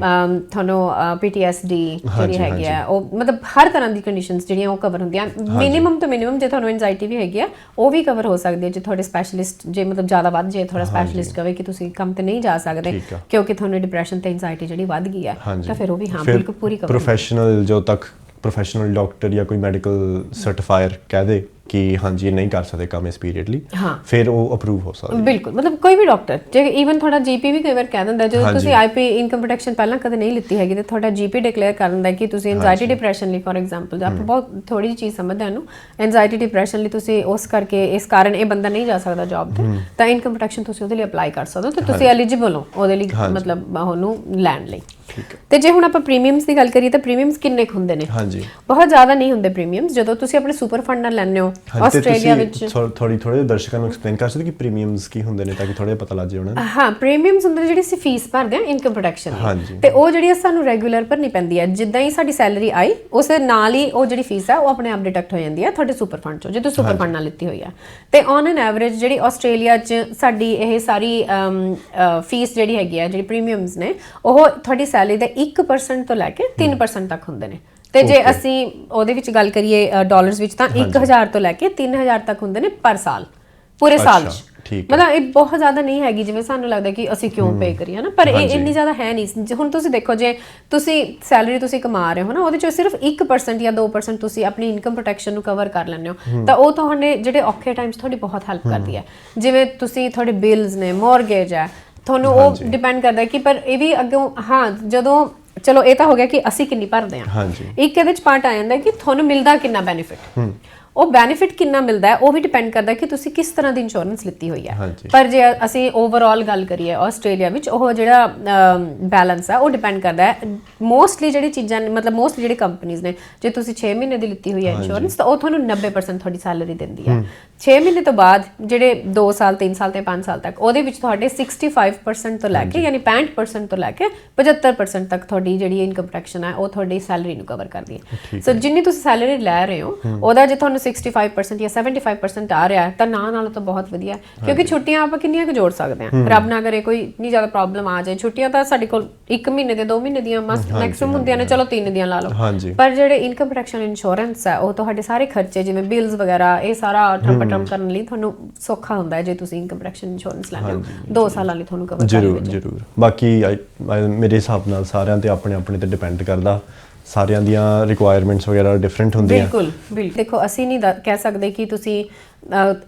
ਤੁਹਾਨੂੰ ਪੀਟੀਐਸਡੀ ਜਿਹੜੀ ਹੈਗੀ ਆ ਉਹ ਮਤਲਬ ਹਰ ਤਰ੍ਹਾਂ ਦੀ ਕੰਡੀਸ਼ਨਸ ਜਿਹੜੀਆਂ ਉਹ ਕਵਰ ਹੁੰਦੀਆਂ। ਮਿਨੀਮਮ ਤੋਂ ਮਿਨੀਮਮ ਜੇ ਤੁਹਾਨੂੰ ਐਂਜ਼ਾਈਟੀ ਵੀ ਹੈਗੀ ਆ ਉਹ ਵੀ ਕਵਰ ਹੋ ਸਕਦੀ ਹੈ। ਜੇ ਤੁਹਾਡੇ ਸਪੈਸ਼ਲਿਸਟ ਜੇ ਮਤਲਬ ਜ਼ਿਆਦਾ ਵੱਧ ਜੇ ਥੋੜਾ ਸਪੈਸ਼ਲਿਸਟ ਕਵੇ ਕਿ ਤੁਸੀਂ ਕੰਮ ਤੇ ਨਹੀਂ ਜਾ ਸਕਦੇ। ਕਿਉਂਕਿ ਤੁਹਾਨੂੰ ਡਿਪਰੈਸ਼ਨ ਤੇ ਐਂਜ਼ਾਈਟੀ ਜਿਹੜੀ ਵੱਧ ਗਈ ਆ ਤਾਂ ਫਿਰ ਉਹ ਵੀ ਹਾਂ ਬਿਲਕੁਲ ਪੂਰੀ ਕਵਰ ਪ੍ਰੋਫੈਸ਼ਨਲ ਜੋ ਤੱਕ ਪ੍ਰੋਫੈਸ਼ਨਲ ਡਾਕਟਰ ਜਾਂ ਕੋਈ ਮੈਡੀਕਲ ਸਰਟੀਫਾਇਰ ਕਹਿ ਦੇ ਕਿ ਹਾਂਜੀ ਇਹ ਨਹੀਂ ਕਰ ਸਕਦੇ ਕੰਮ ਇਸ ਪੀਰੀਅਡ ਲਈ ਹਾਂ। ਫਿਰ ਉਹ ਅਪਰੂਵ ਹੋ ਸਕਦਾ ਬਿਲਕੁਲ ਮਤਲਬ ਕੋਈ ਵੀ ਡਾਕਟਰ ਜੇ ਈਵਨ ਤੁਹਾਡਾ ਜੀਪੀ ਵੀ ਕਈ ਵਾਰ ਕਹਿ ਦਿੰਦਾ ਜਦੋਂ। ਤੁਸੀਂ ਆਈਪੀ ਇਨਕਮ ਪ੍ਰੋਟੈਕਸ਼ਨ ਪਹਿਲਾਂ ਕਦੇ ਨਹੀਂ ਲਿੱਤੀ ਹੈਗੀ ਤੇ ਤੁਹਾਡਾ ਜੀਪੀ ਡਿਕਲੇਅਰ ਕਰ ਦਿੰਦਾ ਕਿ ਤੁਸੀਂ ਐਂਜ਼ਾਈਟੀ ਡਿਪਰੈਸ਼ਨ ਲਈ ਫੋਰ ਐਗਜ਼ਾਮਪਲ ਆਪਾਂ ਬਹੁਤ ਥੋੜੀ ਜਿਹੀ ਚੀਜ਼ ਸਮਝਦੇ ਹਾਂ ਨੂੰ ਐਂਜ਼ਾਈਟੀ ਡਿਪਰੈਸ਼ਨ ਲਈ ਤੁਸੀਂ ਉਸ ਕਰਕੇ ਇਸ ਕਾਰਨ ਇਹ ਬੰਦਾ ਨਹੀਂ ਜਾ ਸਕਦਾ ਜੌਬ ਤੇ ਤਾਂ ਇਨਕਮ ਪ੍ਰੋਟੈਕਸ਼ਨ ਤੁਸੀਂ ਉਹਦੇ ਲਈ ਅਪਲਾਈ ਕਰ ਸਕਦੇ ਹੋ ਤੇ ਤੁਸੀਂ ਐਲੀਜੀਬਲ ਹੋ ਉਹਦੇ ਲਈ ਮਤਲਬ ਉਹਨੂੰ ਲੈਣ ਲਈ। ਠੀਕ ਹੈ। ਤੇ ਜੇ ਹੁਣ ਆਪਾਂ ਪ੍ਰੀਮੀਅਮਸ ਦੀ ਗੱਲ ਕਰੀਏ ਤਾਂ ਪ੍ਰੀਮੀਅਮਸ ਕਿੰਨੇ ਕੁ ਹੁੰਦੇ ਨੇ? ਹਾਂਜੀ। ਬਹੁਤ ਜ਼ਿਆਦਾ ਨਹੀਂ ਹੁੰਦੇ ਪ੍ਰੀਮੀਅਮਸ ਜਦੋਂ ਤੁਸੀਂ ਆਪਣੇ ਸੁਪਰ ਫੰਡ ਨਾਲ ਲੈਂਦੇ ਹੋ ਆਸਟ੍ਰੇਲੀਆ ਵਿੱਚ ਥੋੜੀ ਥੋੜੇ ਦਰਸ਼ਕਾਂ ਨੂੰ ਐਕਸਪਲੇਨ ਕਰ ਸਕਦੇ ਕਿ ਪ੍ਰੀਮੀਅਮਸ ਕੀ ਹੁੰਦੇ ਨੇ ਤਾਂ ਕਿ ਥੋੜਾ ਪਤਾ ਲੱਗ ਜਾਏ ਉਹਨਾਂ ਨੂੰ? ਹਾਂ ਪ੍ਰੀਮੀਅਮਸ ਹੁੰਦੇ ਜਿਹੜੀ ਅਸੀਂ ਫੀਸ ਭਰਦੇ ਹਾਂ ਇਨਕਮ ਪ੍ਰੋਟੈਕਸ਼ਨ ਹਾਂਜੀ। ਦੀ ਤੇ ਉਹ ਜਿਹੜੀ ਆ ਸਾਨੂੰ ਰੈਗੂਲਰ ਭਰਨੀ ਪੈਂਦੀ ਹੈ ਜਿੱਦਾਂ ਹੀ ਸਾਡੀ ਸੈਲਰੀ ਆਈ ਉਸ ਦੇ ਨਾਲ ਹੀ ਉਹ ਜਿਹੜੀ ਫੀਸ ਹੈ ਉਹ ਆਪਣੇ ਆਪ ਡਿਡਕਟ ਹੋ ਜਾਂਦੀ ਹੈ ਤੁਹਾਡੇ ਸੁਪਰ ਫੰਡ ਚੋਂ ਜੇ ਤੁਸੀਂ ਸੁਪਰ ਫੰਡ ਨਾਲ ਲਿੱਤੀ ਹੋਈ ਆ। ਤੇ ਔਨ ਐਨ ਐਵਰੇਜ ਜਿਹੜੀ ਆਸਟ੍ਰੇਲੀਆ 'ਚ ਸਾਡੀ ਇਹ ਸਾਰੀ ਫੀਸ ਜਿਹੜੀ ਹੈਗੀ ਆ ਜਿਹੜੀ ਪ੍ਰੀਮੀਅਮਸ ਨੇ ਉਹ ਤੁਹਾਡੀ ਸੈਲਰੀ ਦਾ 1% ਤੋਂ ਲੈ ਕੇ 3% ਤੱਕ ਹੁੰਦੇ ਨੇ। ਤੇ ਜੇ ਅਸੀਂ ਉਹਦੇ ਵਿੱਚ ਗੱਲ ਕਰੀਏ ਡਾਲਰਸ ਵਿੱਚ ਤਾਂ 1000 ਤੋਂ ਲੈ ਕੇ 3000 ਤੱਕ ਹੁੰਦੇ ਨੇ ਪਰ ਸਾਲ ਪੂਰੇ ਸਾਲ 'ਚ। ਅੱਛਾ, ਠੀਕ ਮਤਲਬ ਇਹ ਬਹੁਤ ਜ਼ਿਆਦਾ ਨਹੀਂ ਹੈਗੀ ਜਿਵੇਂ ਸਾਨੂੰ ਲੱਗਦਾ ਕਿ ਅਸੀਂ ਕਿਉਂ ਪੇ ਕਰੀਏ ਹਨਾ? ਪਰ ਇਹ ਇੰਨੀ ਜ਼ਿਆਦਾ ਹੈ ਨਹੀਂ। ਹੁਣ ਤੁਸੀਂ ਦੇਖੋ ਜੇ ਤੁਸੀਂ ਸੈਲਰੀ ਤੁਸੀਂ ਕਮਾ ਰਹੇ ਹੋ ਨਾ ਉਹਦੇ ਚੋਂ ਸਿਰਫ 1% ਜਾਂ 2% ਤੁਸੀਂ ਆਪਣੀ ਇਨਕਮ ਪ੍ਰੋਟੈਕਸ਼ਨ ਨੂੰ ਕਵਰ ਕਰ ਲੈਂਦੇ ਹੋ ਤਾਂ ਉਹ ਤੁਹਾਡੇ ਜਿਹੜੇ ਔਖੇ ਟਾਈਮਸ ਤੁਹਾਡੀ ਬਹੁਤ ਹੈਲਪ ਕਰਦੀ ਹੈ। ਜਿਵੇਂ ਤੁਸੀਂ ਤੁਹਾਡੇ ਬਿਲਸ ਨੇ ਮੌਰਗੇਜ ਹੈ ਤੁਹਾਨੂੰ ਉਹ ਡਿਪੈਂਡ ਕਰਦਾ ਕਿ ਪਰ ਇਹ ਵੀ ਅੱਗੋਂ ਹਾਂ ਜਦੋਂ ਚਲੋ ਇਹ ਤਾਂ ਹੋ ਗਿਆ ਕਿ ਅਸੀਂ ਕਿੰਨੀ ਭਰਦੇ ਹਾਂ। ਹਾਂਜੀ। ਇੱਕ ਇਹਦੇ ਚ ਪਾਰਟ ਆ ਜਾਂਦਾ ਕਿ ਤੁਹਾਨੂੰ ਮਿਲਦਾ ਕਿੰਨਾ ਬੈਨੀਫਿਟ ਉਹ ਬੈਨੀਫਿਟ ਕਿੰਨਾ ਮਿਲਦਾ ਹੈ ਉਹ ਵੀ ਡਿਪੈਂਡ ਕਰਦਾ ਕਿ ਤੁਸੀਂ ਕਿਸ ਤਰ੍ਹਾਂ ਦੀ ਇੰਸ਼ੋਰੈਂਸ ਲਿੱਤੀ ਹੋਈ ਹੈ। ਪਰ ਜੇ ਅਸੀਂ ਓਵਰਆਲ ਗੱਲ ਕਰੀਏ ਆਸਟ੍ਰੇਲੀਆ ਵਿੱਚ ਉਹ ਜਿਹੜਾ ਬੈਲੈਂਸ ਹੈ ਉਹ ਡਿਪੈਂਡ ਕਰਦਾ ਹੈ। ਮੋਸਟਲੀ ਜਿਹੜੀ ਚੀਜ਼ਾਂ ਮਤਲਬ ਮੋਸਟਲੀ ਜਿਹੜੀ ਕੰਪਨੀਆਂ ਨੇ ਜੇ ਤੁਸੀਂ 6 ਮਹੀਨੇ ਦੀ ਲਿੱਤੀ ਹੋਈ ਹੈ ਇੰਸ਼ੋਰੈਂਸ ਤਾਂ ਉਹ ਤੁਹਾਨੂੰ 90% ਤੁਹਾਡੀ ਸੈਲਰੀ ਦਿੰਦੀ ਹੈ। 6 ਮਹੀਨੇ ਤੋਂ ਬਾਅਦ ਜਿਹੜੇ 2 ਸਾਲ 3 ਸਾਲ ਤੇ 5 ਸਾਲ ਤੱਕ ਉਹਦੇ ਵਿੱਚ ਤੁਹਾਡੇ 65% ਤੋਂ ਲੈ ਕੇ ਯਾਨੀ 65% ਤੋਂ ਲੈ ਕੇ 75% ਤੱਕ ਤੁਹਾਡੀ ਜਿਹੜੀ ਇਨਕਮ ਪ੍ਰੋਟੈਕਸ਼ਨ ਹੈ ਉਹ ਤੁਹਾਡੀ ਸੈਲਰੀ ਨੂੰ ਕਵਰ ਕਰਦੀ ਹੈ। ਸੋ ਜਿੰਨੀ ਤੁਸੀਂ ਸੈਲਰੀ ਲੈ ਰਹੇ ਹੋ। ਉਹਦਾ ਜੇ ਤੁਹਾਨੂੰ 65% ਜਾਂ 75% ਆ ਰਿਹਾ ਹੈ ਤਾਂ ਨਾ ਨਾਲ ਤਾਂ ਬਹੁਤ ਵਧੀਆ ਹੈ। ਕਿਉਂਕਿ ਛੁੱਟੀਆਂ ਆਪਾਂ ਕਿੰਨੀਆਂ ਕੁ ਜੋੜ ਸਕਦੇ ਹਾਂ। ਰੱਬ ਨਾ ਕਰੇ ਕੋਈ ਨਹੀਂ ਜ਼ਿਆਦਾ ਪ੍ਰੋਬਲਮ ਆ ਜਾਏ ਛੁੱਟੀਆਂ ਤਾਂ ਸਾਡੇ ਕੋਲ 1 ਮਹੀਨੇ ਦੇ 2 ਮਹੀਨੇ ਦੀਆਂ ਮੈਕਸਿਮਮ ਹੁੰਦੀਆਂ ਨੇ ਚਲੋ 3 ਦੀਆਂ ਲਾ ਲਓ। ਪਰ ਜਿਹੜੇ ਇਨਕਮ ਪ੍ਰੋਟੈਕਸ਼ਨ ਇੰਸ਼ੋਰੈਂਸ ਹੈ ਉਹ ਤੁਹਾਡੇ ਸਾਰੇ ਖਰਚੇ ਜਿਵੇਂ ਬਿਲਸ ਵਗੈਰਾ ਇਹ ਸਾਰਾ ਟਰਮ ਟਰਮ ਕਰਨ ਲਈ ਤੁਹਾਨੂੰ ਸੌਖਾ ਹੁੰਦਾ ਹੈ ਜੇ ਤੁਸੀਂ ਇਨਕਮ ਪ੍ਰੋਟੈਕਸ਼ਨ ਇੰਸ਼ੋਰੈਂਸ ਲੈਂਦੇ ਹੋ। 2 ਸਾਲਾਂ ਲਈ ਤੁਹਾਨੂੰ ਕਵਰ ਜ਼ਰੂਰ ਜ਼ਰੂਰ। ਬਾਕੀ ਮੇਰੇ ਹਿਸਾਬ ਨਾਲ ਸਾਰਿਆਂ ਤੇ ਆਪਣੇ ਆਪਣੇ ਤੇ ਡਿਪੈਂਡ ਕਰਦਾ। ਸਾਰਿਆਂ ਦੀਆਂ ਰਿਕੁਆਇਰਮੈਂਟਸ ਵਗੈਰਾ ਡਿਫਰੈਂਟ ਹੁੰਦੀਆਂ। ਬਿਲਕੁਲ ਬਿਲਕੁਲ। ਦੇਖੋ, ਅਸੀਂ ਨਹੀਂ ਦ- ਕਹਿ ਸਕਦੇ ਕਿ ਤੁਸੀਂ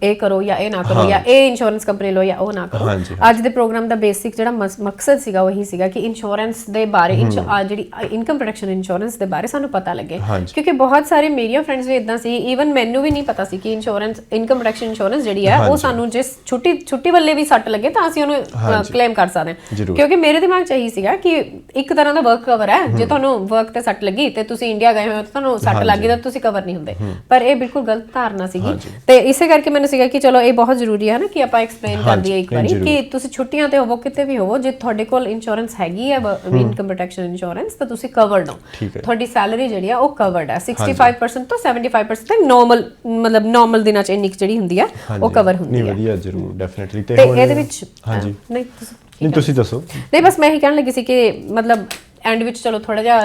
ਇਹ ਕਰੋ ਜਾਂ ਇਹ ਨਾ ਕਰੋ ਜਾਂ ਇਹ ਇੰਸ਼ੋਰੈਂਸ ਕੰਪਨੀ ਲਓ ਜਾਂ ਉਹ ਨਾ ਕਰੋ। ਅੱਜ ਦੇ ਪ੍ਰੋਗਰਾਮ ਦਾ ਬੇਸਿਕ ਜਿਹੜਾ ਮਕਸਦ ਸੀਗਾ ਉਹੀ ਸੀਗਾ ਕਿ ਇੰਸ਼ੋਰੈਂਸ ਦੇ ਬਾਰੇ ਜਿਹੜੀ ਇਨਕਮ ਪ੍ਰੋਟੈਕਸ਼ਨ ਇੰਸ਼ੋਰੈਂਸ ਦੇ ਬਾਰੇ ਸਾਨੂੰ ਪਤਾ ਲੱਗੇ। ਕਿਉਂਕਿ ਬਹੁਤ ਸਾਰੇ ਮੇਰੀਆਂ ਫਰੈਂਡਸ ਵੀ ਇਦਾਂ ਸੀ ਈਵਨ ਮੈਨੂੰ ਵੀ ਨਹੀਂ ਪਤਾ ਸੀ ਕਿ ਇੰਸ਼ੋਰੈਂਸ ਇਨਕਮ ਪ੍ਰੋਟੈਕਸ਼ਨ ਇੰਸ਼ੋਰੈਂਸ ਜਿਹੜੀ ਹੈ ਉਹ ਸਾਨੂੰ ਜਿਸ ਛੁੱਟੀ ਛੁੱਟੀ ਵੱਲੇ ਵੀ ਸੱਟ ਲੱਗੇ ਤਾਂ ਅਸੀਂ ਉਹਨੂੰ ਕਲੇਮ ਕਰ ਸਕਦੇ ਹਾਂ। ਕਿਉਂਕਿ ਮੇਰੇ ਦਿਮਾਗ 'ਚ ਇਹੀ ਸੀਗਾ ਕਿ ਇੱਕ ਤਰ੍ਹਾਂ ਦਾ ਵਰਕ ਕਵਰ ਹੈ। ਜੇ ਤੁਹਾਨੂੰ ਵਰਕ ਤੇ ਸੱਟ ਲੱਗੀ ਤੇ ਤੁਸੀਂ ਇੰਡੀਆ ਗਏ ਹੋ ਤਾਂ ਤੁਹਾਨੂੰ ਸੱਟ ਲੱਗੀ ਤਾਂ ਤੁਸੀਂ ਕਵਰ ਨਹੀਂ ਹੁੰਦੇ। ਪਰ ਇਹ ਬਿਲਕੁਲ ਗਲਤ ਧਾਰਨਾ ਸੀਗੀ। ਤੇ ਇਸੇ ਕਰਕੇ ਮੈਨੂੰ ਸੀਗਾ ਕਿ ਚਲੋ ਇਹ ਬਹੁਤ ਜ਼ਰੂਰੀ ਹੈ ਨਾ ਕਿ ਆਪਾਂ ਐਕਸਪਲੇਨ ਕਰ ਦਈਏ ਇੱਕ ਵਾਰੀ ਕਿ ਤੁਸੀਂ ਛੁੱਟੀਆਂ ਤੇ ਹੋਵੋ ਕਿਤੇ ਵੀ ਹੋਵੋ ਜੇ ਤੁਹਾਡੇ ਕੋਲ ਇੰਸ਼ੋਰੈਂਸ ਹੈਗੀ ਹੈ ਇਨਕਮ ਪ੍ਰੋਟੈਕਸ਼ਨ ਇੰਸ਼ੋਰੈਂਸ ਤਾਂ ਤੁਸੀਂ ਕਵਰਡ ਹੋ। ਤੁਹਾਡੀ ਸੈਲਰੀ ਜਿਹੜੀ ਆ ਉਹ ਕਵਰਡ ਹੈ। 65% ਤੋਂ 75% ਤੱਕ ਨਾਰਮਲ ਮਤਲਬ ਨਾਰਮਲ ਦਿਨਾਂ ਚ ਇੰਨੀ ਜਿਹੜੀ ਹੁੰਦੀ ਆ ਉਹ ਕਵਰ ਹੁੰਦੀ ਨਹੀਂ ਹੈ। ਵਧੀਆ ਜ਼ਰੂਰ ਡੈਫੀਨਿਟਲੀ ਤੇ ਇਹਦੇ ਵਿੱਚ ਹਾਂਜੀ। ਨਹੀਂ ਤੁਸੀਂ ਨਹੀਂ ਤੁਸੀਂ ਦੱਸੋ। ਨਹੀਂ ਬਸ ਮੈਂ ਇਹੀ ਕਹਿਣ ਲੱਗੀ ਸੀ ਕਿ ਮਤਲਬ ਐਂਡ ਵਿੱਚ ਚਲੋ ਥੋੜਾ ਜਿਹਾ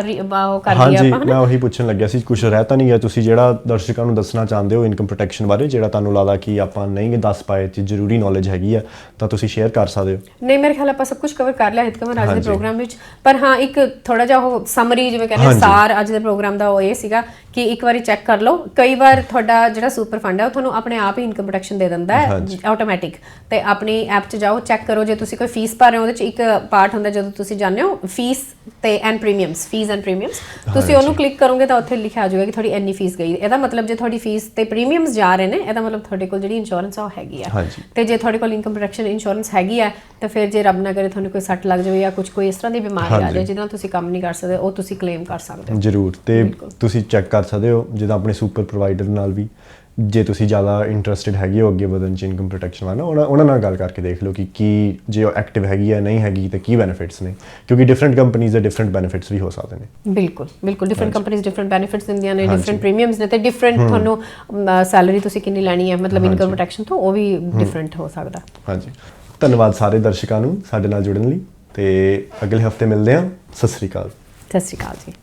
ਉਹ ਕਰ ਹਾਂਜੀ ਆਪਾਂ ਹਨਾ? ਮੈਂ ਉਹੀ ਪੁੱਛਣ ਲੱਗਿਆ ਸੀ ਕੁਝ ਰਹਿ ਤਾਂ ਨਹੀਂ ਗਿਆ ਤੁਸੀਂ ਜਿਹੜਾ ਦਰਸ਼ਕਾਂ ਨੂੰ ਦੱਸਣਾ ਚਾਹੁੰਦੇ ਹੋ ਇਨਕਮ ਪ੍ਰੋਟੈਕਸ਼ਨ ਬਾਰੇ ਜਿਹੜਾ ਤੁਹਾਨੂੰ ਲੱਗਦਾ ਕਿ ਆਪਾਂ ਨਹੀਂ ਦੱਸ ਪਾਏ ਤੇ ਜ਼ਰੂਰੀ ਨੌਲੇਜ ਹੈਗੀ ਆ ਤਾਂ ਤੁਸੀਂ ਸ਼ੇਅਰ ਕਰ ਸਕਦੇ ਹੋ। ਨਹੀਂ ਮੇਰੇ ਖਿਆਲ ਆਪਾਂ ਸਭ ਕੁਝ ਕਵਰ ਕਰ ਲਿਆ ਹਿਤਕਮਰ ਅੱਜ ਦੇ ਪ੍ਰੋਗਰਾਮ ਵਿੱਚ। ਪਰ ਹਾਂ ਇੱਕ ਥੋੜਾ ਜਿਹਾ ਉਹ ਸਮਰੀ ਜਿਵੇਂ ਕਹਿੰਦੇ ਸਾਰ ਅੱਜ ਦੇ ਪ੍ਰੋਗਰਾਮ ਦਾ ਉਹ ਇਹ ਸੀਗਾ ਕਿ ਇੱਕ ਵਾਰੀ ਚੈੱਕ ਕਰ ਲਓ। ਕਈ ਵਾਰ ਤੁਹਾਡਾ ਜਿਹੜਾ ਸੁਪਰ ਫੰਡ ਹੈ ਉਹ ਤੁਹਾਨੂੰ ਆਪਣੇ ਆਪ ਹੀ ਇਨਕਮ ਪ੍ਰੋਟੈਕਸ਼ਨ ਦੇ ਦਿੰਦਾ ਹੈ ਆਟੋਮੈਟਿਕ ਤੇ ਆਪਣੀ ਐਪ 'ਚ ਜਾਓ ਚੈੱਕ ਕਰੋ ਜੇ ਤੁਸੀਂ ਕੋਈ ਫੀਸ ਭਰ ਰਹੇ ਹੋ ਉਹਦੇ 'ਚ ਇੱਕ ਪਾਰਟ ਹੁੰਦਾ ਜਦੋਂ ਤੁਸੀਂ ਜਾਂਦੇ ਹੋ ਫੀਸ ਤੇ and premiums fees and premiums ਤੁਸੀਂ ਉਹਨੂੰ ਕਲਿੱਕ ਕਰੋਗੇ ਤਾਂ ਉੱਥੇ ਲਿਖਿਆ ਆ ਜਾਊਗਾ ਕਿ ਤੁਹਾਡੀ ਇੰਨੀ ਫੀਸ ਗਈ। ਇਹਦਾ ਮਤਲਬ ਜੇ ਤੁਹਾਡੀ ਫੀਸ ਤੇ ਪ੍ਰੀਮੀਅਮਸ ਜਾ ਰਹੇ ਨੇ ਇਹਦਾ ਮਤਲਬ ਤੁਹਾਡੇ ਕੋਲ ਜਿਹੜੀ ਇੰਸ਼ੋਰੈਂਸ ਆ ਉਹ ਹੈਗੀ ਆ। ਤੇ ਜੇ ਤੁਹਾਡੇ ਕੋਲ ਇਨਕਮ ਪ੍ਰੋਟੈਕਸ਼ਨ ਇੰਸ਼ੋਰੈਂਸ ਹੈਗੀ ਹੈ ਤਾਂ ਫਿਰ ਜੇ ਰੱਬ ਨਾ ਕਰੇ ਤੁਹਾਨੂੰ ਕੋਈ ਸੱਟ ਲੱਗ ਜਾਵੇ ਜਾਂ ਕੁਝ ਕੋਈ ਇਸ ਤਰ੍ਹਾਂ ਦੀ ਬਿਮਾਰੀ ਆ ਜਾਏ ਜਿਹਦੇ ਨਾਲ ਤੁਸੀਂ ਕੰਮ ਨਹੀਂ ਕਰ ਸਕਦੇ ਉਹ ਤੁਸੀਂ ਕਲੇਮ ਕਰ ਸਕਦੇ ਹੋ। ਜ਼ਰੂਰ। ਤੇ ਤੁਸੀਂ ਚੈੱਕ ਕਰ ਸਕਦੇ ਹੋ ਜਿੱਦਾਂ ਆਪਣੇ ਸੁਪਰ ਪ੍ਰੋਵਾਈਡਰ ਨਾਲ ਵੀ। ਜੇ ਤੁਸੀਂ ਜ਼ਿਆਦਾ ਇੰਟਰਸਟਿਡ ਹੈਗੇ ਹੋ ਅੱਗੇ ਵਧਣ ਚ ਇਨਕਮ ਪ੍ਰੋਟੈਕਸ਼ਨ ਵਾਲਾ ਉਹਨਾਂ ਉਹਨਾਂ ਨਾਲ ਗੱਲ ਕਰਕੇ ਦੇਖ ਲਓ ਕਿ ਕੀ ਜੇ ਉਹ ਐਕਟਿਵ ਹੈਗੀ ਹੈ ਨਹੀਂ ਹੈਗੀ ਤੇ ਕੀ ਬੈਨੀਫਿਟਸ ਨੇ ਕਿਉਂਕਿ ਡਿਫਰੈਂਟ ਕੰਪਨੀਆਂ ਦੇ ਡਿਫਰੈਂਟ ਬੈਨੀਫਿਟਸ ਵੀ ਹੋ ਸਕਦੇ ਨੇ। ਬਿਲਕੁਲ ਬਿਲਕੁਲ ਡਿਫਰੈਂਟ ਕੰਪਨੀਆਂ ਡਿਫਰੈਂਟ ਬੈਨੀਫਿਟਸ ਦਿੰਦੀਆਂ ਨੇ ਡਿਫਰੈਂਟ ਪ੍ਰੀਮੀਅਮਸ ਨੇ ਤੇ ਡਿਫਰੈਂਟ ਤੁਹਾਨੂੰ ਸੈਲਰੀ ਤੁਸੀਂ ਕਿੰਨੀ ਲੈਣੀ ਹੈ ਮਤਲਬ ਇਨਕਮ ਪ੍ਰੋਟੈਕਸ਼ਨ ਤੋਂ ਉਹ ਵੀ ਡਿਫਰੈਂਟ ਹੋ ਸਕਦਾ। ਹਾਂਜੀ। ਧੰਨਵਾਦ ਸਾਰੇ ਦਰਸ਼ਕਾਂ ਨੂੰ ਸਾਡੇ ਨਾਲ ਜੁੜਨ ਲਈ ਤੇ ਅਗਲੇ ਹਫ਼ਤੇ ਮਿਲਦੇ ਹਾਂ। ਸਤਿ ਸ੍ਰੀ ਅਕਾਲ। ਸਤਿ ਸ਼੍ਰੀ ਅਕਾਲ ਜੀ।